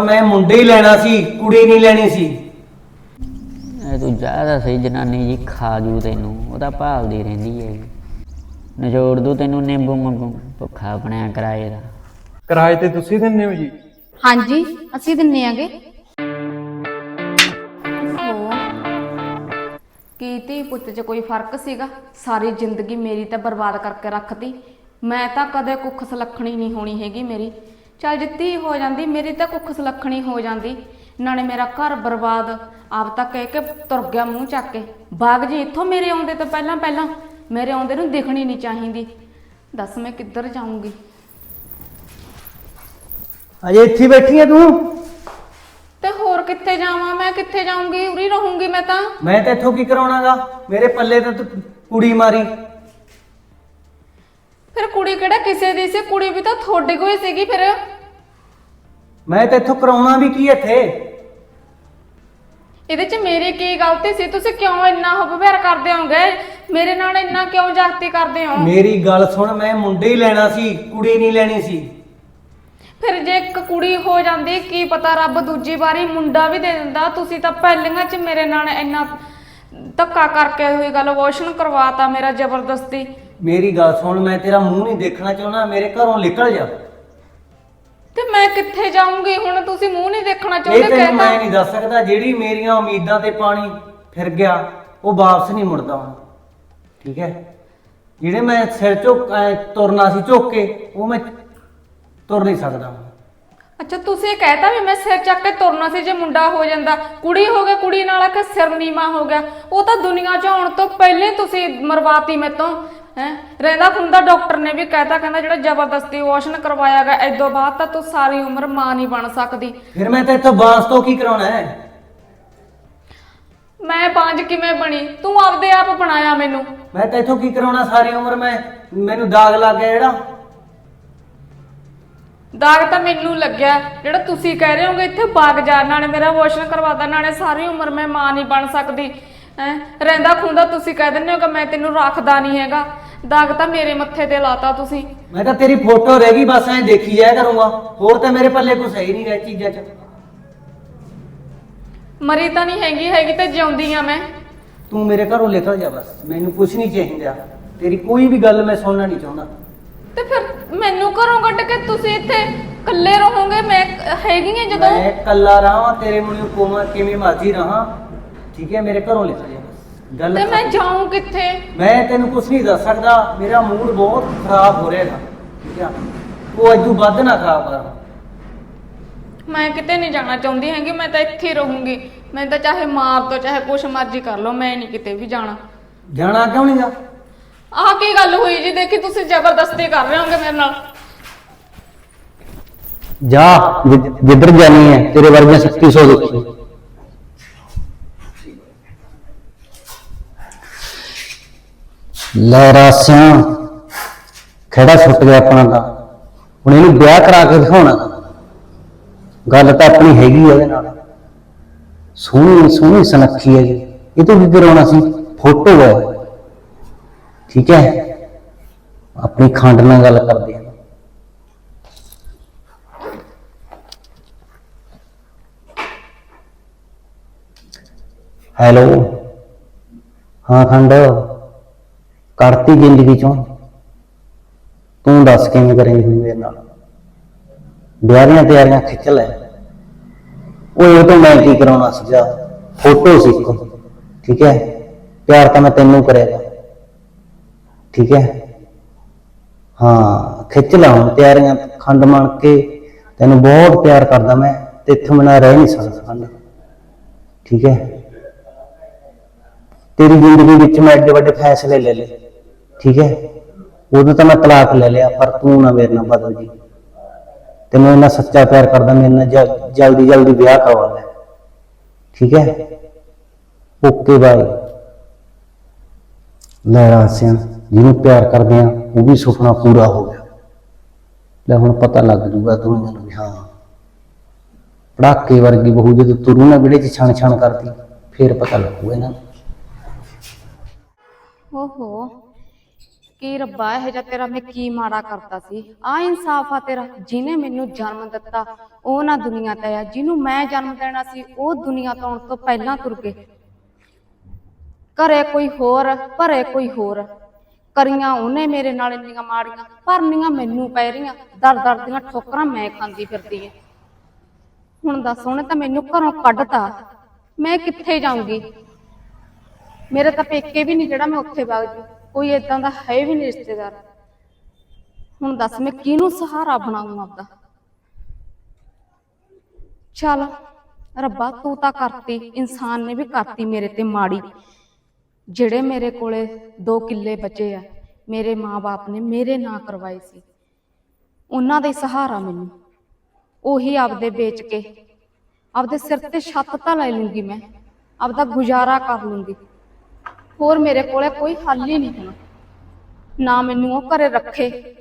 ਮੈਂ ਮੁੰਡੇ ਹੀ ਲੈਣਾ ਸੀ ਕੁੜੀ ਨਹੀਂ ਲੈਣੀ ਸੀ। ਇਹ ਤੂੰ ਜ਼ਿਆਦਾ ਸਹੀ ਜਨਾਨੀ ਜੀ ਖਾ ਜੂ ਤੈਨੂੰ ਉਹਦਾ ਭਾਲਦੀ ਰਹਿੰਦੀ ਹੈ। ਨਜੋੜ ਦੂ ਤੈਨੂੰ ਨਿੰਬੂ ਮੰਗੂ ਭੁੱਖਾ ਬਣਿਆ ਕਰਾਏ ਦਾ। ਕਿਰਾਏ ਤੇ ਤੁਸੀਂ ਦਿੰਦੇ ਹੋ ਜੀ? ਹਾਂਜੀ ਅਸੀਂ ਦਿੰਨੇ ਆਗੇ। ਕੀ ਤੀ ਪੁੱਤ 'ਚ ਕੋਈ ਫ਼ਰਕ ਸੀਗਾ? ਸਾਰੀ ਜ਼ਿੰਦਗੀ ਮੇਰੀ ਤਾਂ ਬਰਬਾਦ ਕਰਕੇ ਰੱਖਤੀ। ਮੈਂ ਤਾਂ ਕਦੇ ਕੁੱਖ ਸਲੱਖਣੀ ਨਹੀਂ ਹੋਣੀ ਹੈਗੀ ਮੇਰੀ। ਚੱਲ ਜਿੱਤੀ ਹੋ ਜਾਂਦੀ ਮੇਰੀ ਤਾਂ ਕੁੱਖ ਸਲੱਖਣੀ ਹੋ ਜਾਂਦੀ। ਨਾਲੇ ਮੇਰਾ ਘਰ ਬਰਬਾਦ ਆਪ ਤਾਂ ਕਹਿ ਕੇ ਤੁਰ ਗਿਆ ਮੂੰਹ ਚੱਕ ਕੇ। ਬਾਗ ਜੀ ਇੱਥੋਂ ਮੇਰੇ ਆਉਂਦੇ ਤੋਂ ਪਹਿਲਾਂ ਪਹਿਲਾਂ ਮੇਰੇ ਆਉਂਦੇ ਨੂੰ ਦਿਖਣੀ ਨਹੀਂ ਚਾਹੀਦੀ। ਦੱਸ ਮੈਂ ਕਿੱਧਰ ਜਾਊਂਗੀ? ਅਜੇ ਇੱਥੇ ਬੈਠੀ ਆ ਤੂੰ? ਤੇ ਹੋਰ ਕਿੱਥੇ ਜਾਵਾਂ? ਮੈਂ ਕਿੱਥੇ ਜਾਊਂਗੀ? ਉਰੀ ਰਹੂੰਗੀ ਮੈਂ ਤਾਂ। ਮੈਂ ਤਾਂ ਇੱਥੋਂ ਕੀ ਕਰਾਉਣਾਗਾ? ਮੇਰੇ ਪੱਲੇ ਤਾਂ ਤੂੰ ਕੁੜੀ ਮਾਰੀ। ਫਿਰ ਕੁੜੀ ਕਿਹੜਾ ਕਿਸੇ ਦੀ ਸੀ? ਕੁੜੀ ਵੀ ਤਾਂ ਤੁਹਾਡੇ ਕੋਲ ਹੀ ਸੀਗੀ ਫਿਰ। ਮੈਂ ਤਾਂ ਇੱਥੋਂ ਕਰਾਉਣਾ ਵੀ ਕੀ ਇੱਥੇ? ਇਹਦੇ 'ਚ ਮੇਰੀ ਕੀ ਗਲਤੀ ਸੀ? ਤੁਸੀਂ ਕਿਉਂ ਇੰਨਾ ਹੋ ਵਿਵਹਾਰ ਕਰਦੇ ਹੋਗੇ? ਮੇਰੇ ਨਾਲ ਇੰਨਾ ਕਿਉਂ ਜਾਗਤੀ ਕਰਦੇ ਹੋ? ਮੇਰੀ ਗੱਲ ਸੁਣ ਮੈਂ ਮੁੰਡੇ ਹੀ ਲੈਣਾ ਸੀ ਕੁੜੀ ਨਹੀਂ ਲੈਣੀ ਸੀ। ਫਿਰ ਜੇ ਇੱਕ ਕੁੜੀ ਹੋ ਜਾਂਦੀ ਕੀ ਪਤਾ ਰੱਬ ਦੂਜੀ ਵਾਰੀ ਮੁੰਡਾ ਵੀ ਦੇ ਦਿੰਦਾ? ਤੁਸੀਂ ਤਾਂ ਪਹਿਲੀਆਂ 'ਚ ਮੇਰੇ ਨਾਲ ਇੰਨਾ ਧੱਕਾ ਕਰਕੇ ਹੋਈ ਗੱਲ ਵਾਸ਼ਨ ਕਰਵਾਤਾ ਮੇਰਾ ਜ਼ਬਰਦਸਤੀ। ਮੇਰੀ ਗੱਲ ਸੁਣ ਮੈਂ ਤੇਰਾ ਮੂੰਹ ਨਹੀਂ ਦੇਖਣਾ ਚਾਹੁੰਦਾ ਮੇਰੇ ਘਰੋਂ ਨਿਕਲ ਜਾ। ਤੇ ਮੈਂ ਕਿੱਥੇ ਜਾਊਂਗੀ? ਹੁਣ ਤੁਸੀਂ ਮੂੰਹ ਨਹੀਂ ਦੇਖਣਾ ਇਹ ਚਾਹੁੰਦੇ ਤੈਨੂੰ ਮੈਂ ਕਹਿੰਦਾ ਨਹੀਂ ਦੱਸ ਸਕਦਾ ਜਿਹੜੀ ਮੇਰੀਆਂ ਉਮੀਦਾਂ ਤੇ ਪਾਣੀ ਫਿਰ ਗਿਆ ਉਹ ਵਾਪਸ ਨਹੀਂ ਮੁੜਦਾ ਹੁਣ। ਠੀਕ ਹੈ? ਜਿਹੜੇ ਮੈਂ ਸਿਰ ਝੁੱਕ ਐਂ ਤੁਰਨਾ ਸੀ ਝੁੱਕ ਕੇ ਉਹ ਮੈਂ ਤੁਰ ਨਹੀਂ ਸਕਦਾ ਹੁਣ। ਅੱਛਾ ਤੁਸੀਂ ਕਹਿਤਾ ਵੀ ਮੈਂ ਸਿਰ ਚੱਕ ਕੇ ਤੁਰਨਾ ਸੀ ਜੇ ਮੁੰਡਾ ਹੋ ਜਾਂਦਾ। ਕੁੜੀ ਹੋ ਗਿਆ ਕੁੜੀ ਨਾਲ ਆ ਕੇ ਸਿਰ ਨੀਵਾ ਹੋ ਗਿਆ। ਉਹ ਤਾਂ ਦੁਨੀਆ 'ਚ ਆਉਣ ਤੋਂ ਪਹਿਲੇ ਤੁਸੀਂ ਮਰਵਾਤੀ ਮੇਤੋਂ ਹੈ? ਰਹਿੰਦਾ ਖੁੰਦਾ ਡਾਕਟਰ ਨੇ ਵੀ ਕਹਿਤਾ ਕਹਿੰਦਾ ਜਿਹੜਾ ਜ਼ਬਰਦਸਤੀ ਵਾਸ਼ਨ ਕਰਵਾਇਆ ਗਿਆ ਐਦੋਂ ਬਾਅਦ ਤਾਂ ਤੂੰ ਸਾਰੀ ਉਮਰ ਮਾਂ ਨਹੀਂ ਬਣ ਸਕਦੀ। ਫਿਰ ਮੈਂ ਤਾਂ ਇੱਥੋਂ ਬਾਂਸ ਤੋਂ ਕੀ ਕਰਾਉਣਾ ਹੈ? ਮੈਂ ਪੰਜ ਕਿਵੇਂ ਬਣੀ? ਤੂੰ ਆਪਦੇ ਆਪ ਬਣਾਇਆ ਮੈਨੂੰ। ਮੈਂ ਤਾਂ ਇੱਥੋਂ ਕੀ ਕਰਾਉਣਾ ਸਾਰੀ ਉਮਰ? ਮੈਂ ਮੈਨੂੰ ਦਾਗ ਲੱਗ ਗਿਆ ਜਿਹੜਾ। ਦਾਗ ਤਾਂ ਮੈਨੂੰ ਲੱਗਿਆ ਜਿਹੜਾ ਤੁਸੀਂ ਕਹਿ ਰਹੇ ਹੋਗੇ ਇੱਥੇ ਬਾਗ ਜਾ ਨਾਲੇ ਮੇਰਾ ਵਾਸ਼ਨ ਕਰਵਾਦਾ ਨਾਲੇ ਸਾਰੀ ਉਮਰ ਮੈਂ ਮਾਂ ਨਹੀਂ ਬਣ ਸਕਦੀ। ਹੈ? ਰਹਿੰਦਾ ਖੁੰਦਾ ਤੁਸੀਂ ਕਹਿ ਦਿੰਦੇ ਹੋ ਕਿ ਮੈਂ ਤੈਨੂੰ ਰੱਖਦਾ ਨਹੀਂ ਹੈਗਾ। ਦਾਗ ਤਾਂ ਮੇਰੇ ਮੱਥੇ ਤੇ ਲਾਤਾ ਤੁਸੀਂ। ਮੈਂ ਤਾਂ ਤੇਰੀ ਫੋਟੋ ਰਹਿ ਗਈ ਬਸ ਐਂ ਦੇਖੀ ਜਾਇਆ ਕਰੂੰਗਾ। ਹੋਰ ਤਾਂ ਮੇਰੇ ਪੱਲੇ ਕੁਛ ਹੈ ਹੀ ਨਹੀਂ ਰਹਿ ਚੀਜ਼ਾਂ 'ਚ। ਮਰੀ ਤਾਂ ਨਹੀਂ ਹੈਗੀ ਹੈਗੀ ਤੇ ਜਿਉਂਦੀ ਆ ਮੈਂ। ਤੂੰ ਮੇਰੇ ਘਰੋਂ ਨਿਕਲ ਜਾ ਬਸ ਮੈਨੂੰ ਕੁਛ ਨਹੀਂ ਚਾਹੀਦਾ। ਤੇਰੀ ਕੋਈ ਵੀ ਗੱਲ ਮੈਂ ਸੁਣਨਾ ਨਹੀਂ ਚਾਹੁੰਦਾ। ਤੇ ਫਿਰ ਮੈਨੂੰ ਘਰੋਂ ਕੱਢ ਕੇ ਤੁਸੀਂ ਇੱਥੇ ਇਕੱਲੇ ਰਹੋਗੇ? ਮੈਂ ਹੈਗੀ ਆ ਜਦੋਂ? ਮੈਂ ਕੱਲਾ ਰਹਾਂ ਤੇਰੇ ਮੁੰਡੇ ਕੋਮਾ ਕਿਵੇਂ ਮਰਜ਼ੀ ਰਹਾਂ। ਠੀਕ ਹੈ ਮੇਰੇ ਘਰੋਂ ਨਿਕਲ ਜਾ। ਗੱਲ ਤੇ ਮੈਂ। ਜਾਊਂ ਕਿੱਥੇ? ਮੈਂ ਤੈਨੂੰ ਕੁਛ ਨਹੀਂ ਦੱਸ ਸਕਦਾ। ਮੇਰਾ ਮੂਡ ਬਹੁਤ ਖਰਾਬ ਹੋ ਰਿਹਾ ਹੈ ਠੀਕ ਹੈ ਉਹ ਅਜੂ ਵੱਧ ਨਾ ਖਰਾਬ ਕਰ। ਮੈਂ ਕਿਤੇ ਨਹੀਂ ਜਾਣਾ ਚਾਹੁੰਦੀ ਹੈਗੀ ਮੈਂ ਤਾਂ ਇੱਥੇ ਹੀ ਰਹੂੰਗੀ। ਮੈਂ ਤਾਂ ਚਾਹੇ ਮਾਰ ਦੋ ਚਾਹੇ ਕੁਛ ਮਰਜ਼ੀ ਕਰ ਲਓ ਮੈਂ ਨਹੀਂ ਕਿਤੇ ਵੀ ਜਾਣਾ। ਜਾਣਾ ਕਿਉਂ ਨਹੀਂਗਾ ਆਹ ਕੀ ਗੱਲ ਹੋਈ ਜੀ? ਦੇਖੀ ਤੁਸੀਂ ਜ਼ਬਰਦਸਤੀ ਕਰ ਰਹੇ ਹੋਗੇ ਮੇਰੇ ਨਾਲ। ਜਾ ਜਿ- ਜਿੱਧਰ ਜਾਣੀ ਹੈ ਤੇਰੇ ਵਰਗੀਆਂ 3600 ਦੇਖੀ ਲੈ ਰਾਸਿਆਂ, ਖੜਾ ਛੁੱਟ ਗਿਆ ਆਪਣਾ ਤਾਂ। ਹੁਣ ਇਹਨੂੰ ਵਿਆਹ ਕਰਾ ਕੇ ਦਿਖਾਉਣਾ। ਗੱਲ ਤਾਂ ਆਪਣੀ ਹੈਗੀ ਆ ਉਹਦੇ ਨਾਲ। ਸੋਹਣੀ ਸੋਹਣੀ ਸੁਨੱਖੀ ਹੈ ਜੀ। ਇਹ ਤੋਂ ਕੀ ਕਰਾਉਣਾ ਸੀ, ਫੋਟੋ ਹੈ ਠੀਕ ਹੈ? ਆਪਣੀ ਖੰਡ ਨਾਲ ਗੱਲ ਕਰਦੇ ਆ ਹੈਲੋ? ਹਾਂ, ਖੰਡ। ਕਰਤੀ ਜ਼ਿੰਦਗੀ ਚੋਂ। ਤੂੰ ਦੱਸ ਕਿਵੇਂ ਕਰੇਂਗੀ ਹੁਣ ਮੇਰੇ ਨਾਲ? ਵਿਆਹ ਦੀਆਂ ਤਿਆਰੀਆਂ ਖਿੱਚ ਲੈ। ਓਏ, ਉਹ ਤਾਂ ਮੈਂ ਕੀ ਕਰਾਉਣਾ ਸੀਗਾ ਫੋਟੋ ਸੀ ਠੀਕ ਹੈ? ਪਿਆਰ ਤਾਂ ਮੈਂ ਤੈਨੂੰ ਕਰੇਗਾ। ਠੀਕ ਹੈ? ਹਾਂ, ਖਿੱਚ ਲਾ ਹੁਣ ਤਿਆਰੀਆਂ। ਖੰਡ ਮੰਨ ਕੇ ਤੈਨੂੰ ਬਹੁਤ ਪਿਆਰ ਕਰਦਾ ਮੈਂ, ਤੇ ਇੱਥੋਂ ਬਿਨਾਂ ਰਹਿ ਨਹੀਂ ਸਕਦਾ ਖੰਡ। ਠੀਕ ਹੈ? ਤੇਰੀ ਜ਼ਿੰਦਗੀ ਵਿੱਚ ਮੈਂ ਐਡੇ ਵੱਡੇ ਫੈਸਲੇ ਲੈ ਲਏ। ਠੀਕ ਹੈ? ਉਦੋਂ ਤਾਂ ਮੈਂ ਤਲਾਕ ਲੈ ਲਿਆ, ਪਰ ਤੂੰ ਨਾ ਮੇਰੇ ਨਾਲ ਬਦਲ ਜੀ। ਤੈਨੂੰ ਇੰਨਾ ਸੱਚਾ ਪਿਆਰ ਕਰਦਾ, ਮੇਰੇ ਨਾਲ ਜਲਦੀ ਜਲਦੀ ਵਿਆਹ ਕਰਵਾ ਲੈ। ਠੀਕ ਹੈ? ਓਕੇ ਬਾਈ ਲੈ ਰਾਸਿਆਂ, ਜਿਹਨੂੰ ਪਿਆਰ ਕਰਦੇ ਆ, ਉਹ ਵੀ ਸੁਪਨਾ ਪੂਰਾ ਹੋ ਗਿਆ। ਲੈ ਹੁਣ ਪਤਾ ਲੱਗ ਜੂਗਾ ਦੁਨੀਆ ਨੂੰ ਵੀ ਹਾਂ। ਪੜਾਕੇ ਵਰਗੀ ਬਹੂ ਜਦੋਂ ਤੁਰੂ ਨਾ ਵਿੜੇ ਚ ਛਣ ਛਣ ਕਰਦੀ, ਫੇਰ ਪਤਾ ਲੱਗੂਗਾ ਇਹਨਾਂ ਨੂੰ। ਓਹੋ। ਕੀ ਰੱਬਾ, ਇਹ ਜਿਹਾ ਤੇਰਾ ਮੈਂ ਕੀ ਮਾੜਾ ਕਰਤਾ ਸੀ? ਆ ਇਨਸਾਫ ਆ ਤੇਰਾ, ਜਿਹਨੇ ਮੈਨੂੰ ਜਨਮ ਦਿੱਤਾ, ਉਹ ਨਾ ਦੁਨੀਆ ਤੇ ਆ ਜਿਹਨੂੰ ਮੈਂ ਜਨਮ ਦੇਣਾ ਸੀ, ਉਹ ਦੁਨੀਆ ਤੋਂ ਆਉਣ ਤੋਂ ਪਹਿਲਾਂ ਤੁਰ ਗਏ। ਘਰੇ ਕੋਈ ਹੋਰ, ਭਰੇ ਕੋਈ ਹੋਰ। ਕਰੀਆਂ ਉਹਨੇ ਮੇਰੇ ਨਾਲ ਇੰਨੀਆਂ ਮਾੜੀਆਂ, ਭਰਨੀਆਂ ਮੈਨੂੰ ਪੈ ਰਹੀਆਂ। ਦਰ ਦਰ ਦੀਆਂ ਠੋਕਰਾਂ ਮੈਂ ਖਾਂਦੀ ਫਿਰਦੀ ਐ ਹੁਣ ਦੱਸ, ਉਹਨੇ ਤਾਂ ਮੈਨੂੰ ਘਰੋਂ ਕੱਢਤਾ। ਮੈਂ ਕਿੱਥੇ ਜਾਊਂਗੀ? ਮੇਰੇ ਤਾਂ ਪੇਕੇ ਵੀ ਨਹੀਂ ਜਿਹੜਾ ਮੈਂ ਉੱਥੇ ਵਗ ਜੂ। ਕੋਈ ਇਦਾਂ ਦਾ ਹੈ ਵੀ ਨਹੀਂ ਰਿਸ਼ਤੇਦਾਰ। ਹੁਣ ਦੱਸ ਮੈਂ ਕਿਹਨੂੰ ਸਹਾਰਾ ਬਣਾਉਂ ਆਪਦਾ? ਚੱਲ, ਰੱਬਾ ਤੂੰ ਤਾਂ ਕਰਤੀ, ਇਨਸਾਨ ਨੇ ਵੀ ਕਰਤੀ ਮੇਰੇ ਤੇ ਮਾੜੀ। ਜਿਹੜੇ ਮੇਰੇ ਕੋਲੇ 2 ਕਿੱਲੇ ਬਚੇ ਆ, ਮੇਰੇ ਮਾਪੇ ਨੇ ਮੇਰੇ ਨਾਂ ਕਰਵਾਏ ਸੀ। ਉਹਨਾਂ ਦਾ ਹੀ ਸਹਾਰਾ ਮੈਨੂੰ। ਉਹੀ ਆਪਦੇ ਵੇਚ ਕੇ, ਆਪਦੇ ਸਿਰ ਤੇ ਛੱਤ ਤਾਂ ਲੈ ਲੂੰਗੀ ਮੈਂ, ਆਪਦਾ ਗੁਜ਼ਾਰਾ ਕਰ ਲੂੰਗੀ। ਹੋਰ ਮੇਰੇ ਕੋਲੇ ਕੋਈ ਹੱਲ ਹੀ ਨਹੀਂ ਹੁਣ। ਨਾ ਮੈਨੂੰ ਉਹ ਘਰੇ ਰੱਖੇ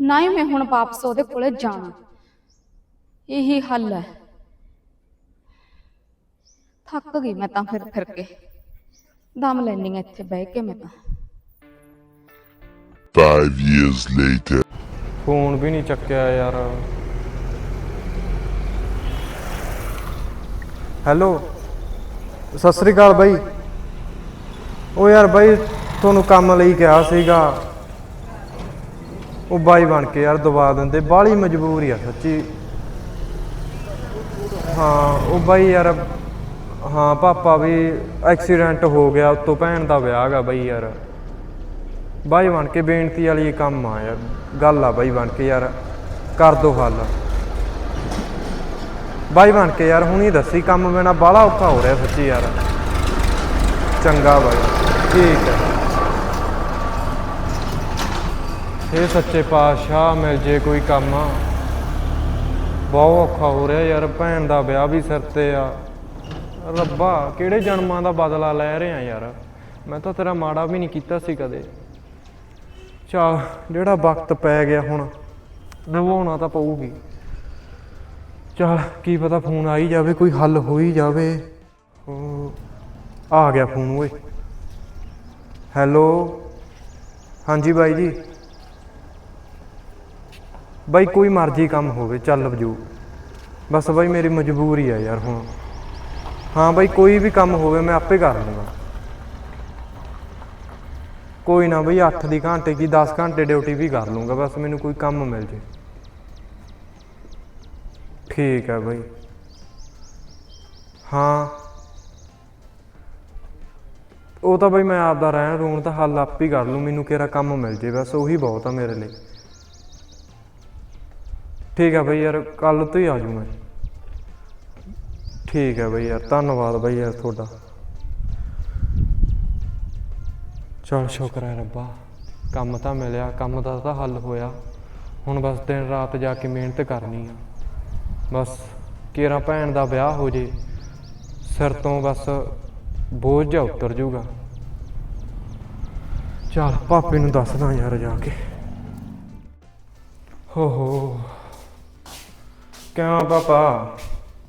ਨਾ ਹੀ ਮੈਂ ਹੁਣ ਵਾਪਸ ਉਹਦੇ ਕੋਲੇ ਜਾਣਾ। ਇਹੀ ਹੱਲ ਹੈ। ਥੱਕ ਗਈ ਮੈਂ ਤਾਂ ਫਿਰ ਫਿਰ ਕੇ। ਦਮ ਲੈਣੀ ਆ ਇੱਥੇ ਬਹਿ ਕੇ ਮੈਂ ਤਾਂ। Five years later. ਫੋਨ ਵੀ ਨਹੀਂ ਚੱਕਿਆ ਯਾਰ। ਹੈਲੋ ਸਤਿ ਸ੍ਰੀ ਅਕਾਲ ਬਾਈ। ਉਹ ਯਾਰ ਬਾਈ, ਤੁਹਾਨੂੰ ਕੰਮ ਲਈ ਕਿਹਾ ਸੀਗਾ। ਉਹ ਬਾਈ ਬਣ ਕੇ ਯਾਰ ਦਬਾ ਦਿੰਦੇ। ਬਾਹਲੀ ਮਜਬੂਰੀ ਆ ਸੱਚੀ। ਹਾਂ, ਉਹ ਬਾਈ ਯਾਰ, ਹਾਂ, ਪਾਪਾ ਵੀ ਐਕਸੀਡੈਂਟ ਹੋ ਗਿਆ, ਉਤੋਂ ਭੈਣ ਦਾ ਵਿਆਹ ਗਾ ਬਾਈ ਯਾਰ। ਬਾਈ ਬਣ ਕੇ ਬੇਨਤੀ ਵਾਲੀ ਕੰਮ ਆ ਯਾਰ। ਗੱਲ ਆ ਬਾਈ ਬਣ ਕੇ ਯਾਰ। ਕਰ ਦੋ ਹੱਲ। ਬਾਈ ਬਣ ਕੇ ਯਾਰ ਹੁਣੀ ਦੱਸੀ, ਕੰਮ ਮੇਰਾ ਬਾਹਲਾ ਔਖਾ ਹੋ ਰਿਹਾ ਸੱਚੀ ਯਾਰ। ਚੰਗਾ ਬਾਈ। ਠੀਕ ਹੈ। ਇਹ ਸੱਚੇ ਪਾਤਸ਼ਾਹ ਮਿਲ ਜੇ ਕੋਈ ਕੰਮ ਬਹੁਤ ਔਖਾ ਹੋ ਰਿਹਾ ਯਾਰ, ਭੈਣ ਦਾ ਵਿਆਹ ਵੀ ਸਿਰ ਤੇ ਆ। ਰੱਬਾ, ਕਿਹੜੇ ਜਨਮਾਂ ਦਾ ਬਦਲਾ ਲੈ ਰਿਹਾ ਯਾਰ? ਮੈਂ ਤਾਂ ਤੇਰਾ ਮਾੜਾ ਵੀ ਨਹੀਂ ਕੀਤਾ ਸੀ ਕਦੇ। ਚਾ, ਜਿਹੜਾ ਵਕਤ ਪੈ ਗਿਆ ਹੁਣ ਨਿਭਾਉਣਾ ਤਾਂ ਪਊਗੀ। ਚਲ ਕੀ ਪਤਾ ਫੋਨ ਆਈ ਜਾਵੇ, ਕੋਈ ਹੱਲ ਹੋ ਹੀ ਜਾਵੇ ਆ ਗਿਆ ਫੋਨ, ਓਏ। ਹੈਲੋ? ਹਾਂਜੀ ਬਾਈ ਜੀ। ਬਾਈ ਕੋਈ ਮਰਜ਼ੀ ਕੰਮ ਹੋਵੇ, ਚੱਲ ਵਜੂ। ਬਸ ਬਾਈ ਮੇਰੀ ਮਜਬੂਰੀ ਆ ਯਾਰ ਹੁਣ। ਹਾਂ ਬਾਈ ਕੋਈ ਵੀ ਕੰਮ ਹੋਵੇ, ਮੈਂ ਆਪੇ ਕਰ ਲੂੰਗਾ। ਕੋਈ ਨਾ ਬਈ 8 ਦੀ ਘੰਟੇ ਕੀ 10 ਘੰਟੇ ਡਿਊਟੀ ਵੀ ਕਰ ਲੂੰਗਾ, ਬਸ ਮੈਨੂੰ ਕੋਈ ਕੰਮ ਮਿਲ ਜੇ। ਠੀਕ ਹੈ ਬਈ। ਹਾਂ। ਉਹ ਤਾਂ ਬਈ ਮੈਂ ਆਪਦਾ ਰਹਿਣ ਰੂਣ ਤਾਂ ਹੱਲ ਆਪ ਹੀ ਕਰ ਲੂੰ ਮੈਨੂੰ ਕਿਹੜਾ ਕੰਮ ਮਿਲ ਜੇ, ਬਸ ਉਹੀ ਬਹੁਤ ਆ ਮੇਰੇ ਲਈ। ਠੀਕ ਹੈ ਬਈ ਯਾਰ ਕੱਲ ਤੋਂ ਹੀ ਆ ਜੂ ਮੈਂ। ਠੀਕ ਹੈ ਬਈ ਯਾਰ, ਧੰਨਵਾਦ ਬਈ ਯਾਰ ਤੁਹਾਡਾ। ਚਲ ਸ਼ੁਕਰ ਹੈ ਰੱਬਾ, ਕੰਮ ਤਾਂ ਮਿਲਿਆ, ਕੰਮ ਦਾ ਤਾਂ ਹੱਲ ਹੋਇਆ। ਹੁਣ ਬਸ ਦਿਨ ਰਾਤ ਜਾ ਕੇ ਮਿਹਨਤ ਕਰਨੀ ਆ। ਬਸ ਕੇਰਾ ਭੈਣ ਦਾ ਵਿਆਹ ਹੋ ਜੇ, ਸਿਰ ਤੋਂ ਬਸ ਬੋਝ ਜਾ ਉਤਰ ਜਾਊਗਾ। ਚਲ ਪਾਪੇ ਨੂੰ ਦੱਸਦਾ ਯਾਰ ਜਾ ਕੇ। ਹੋ ਹੋ। ਕਿਵੇਂ ਪਾਪਾ?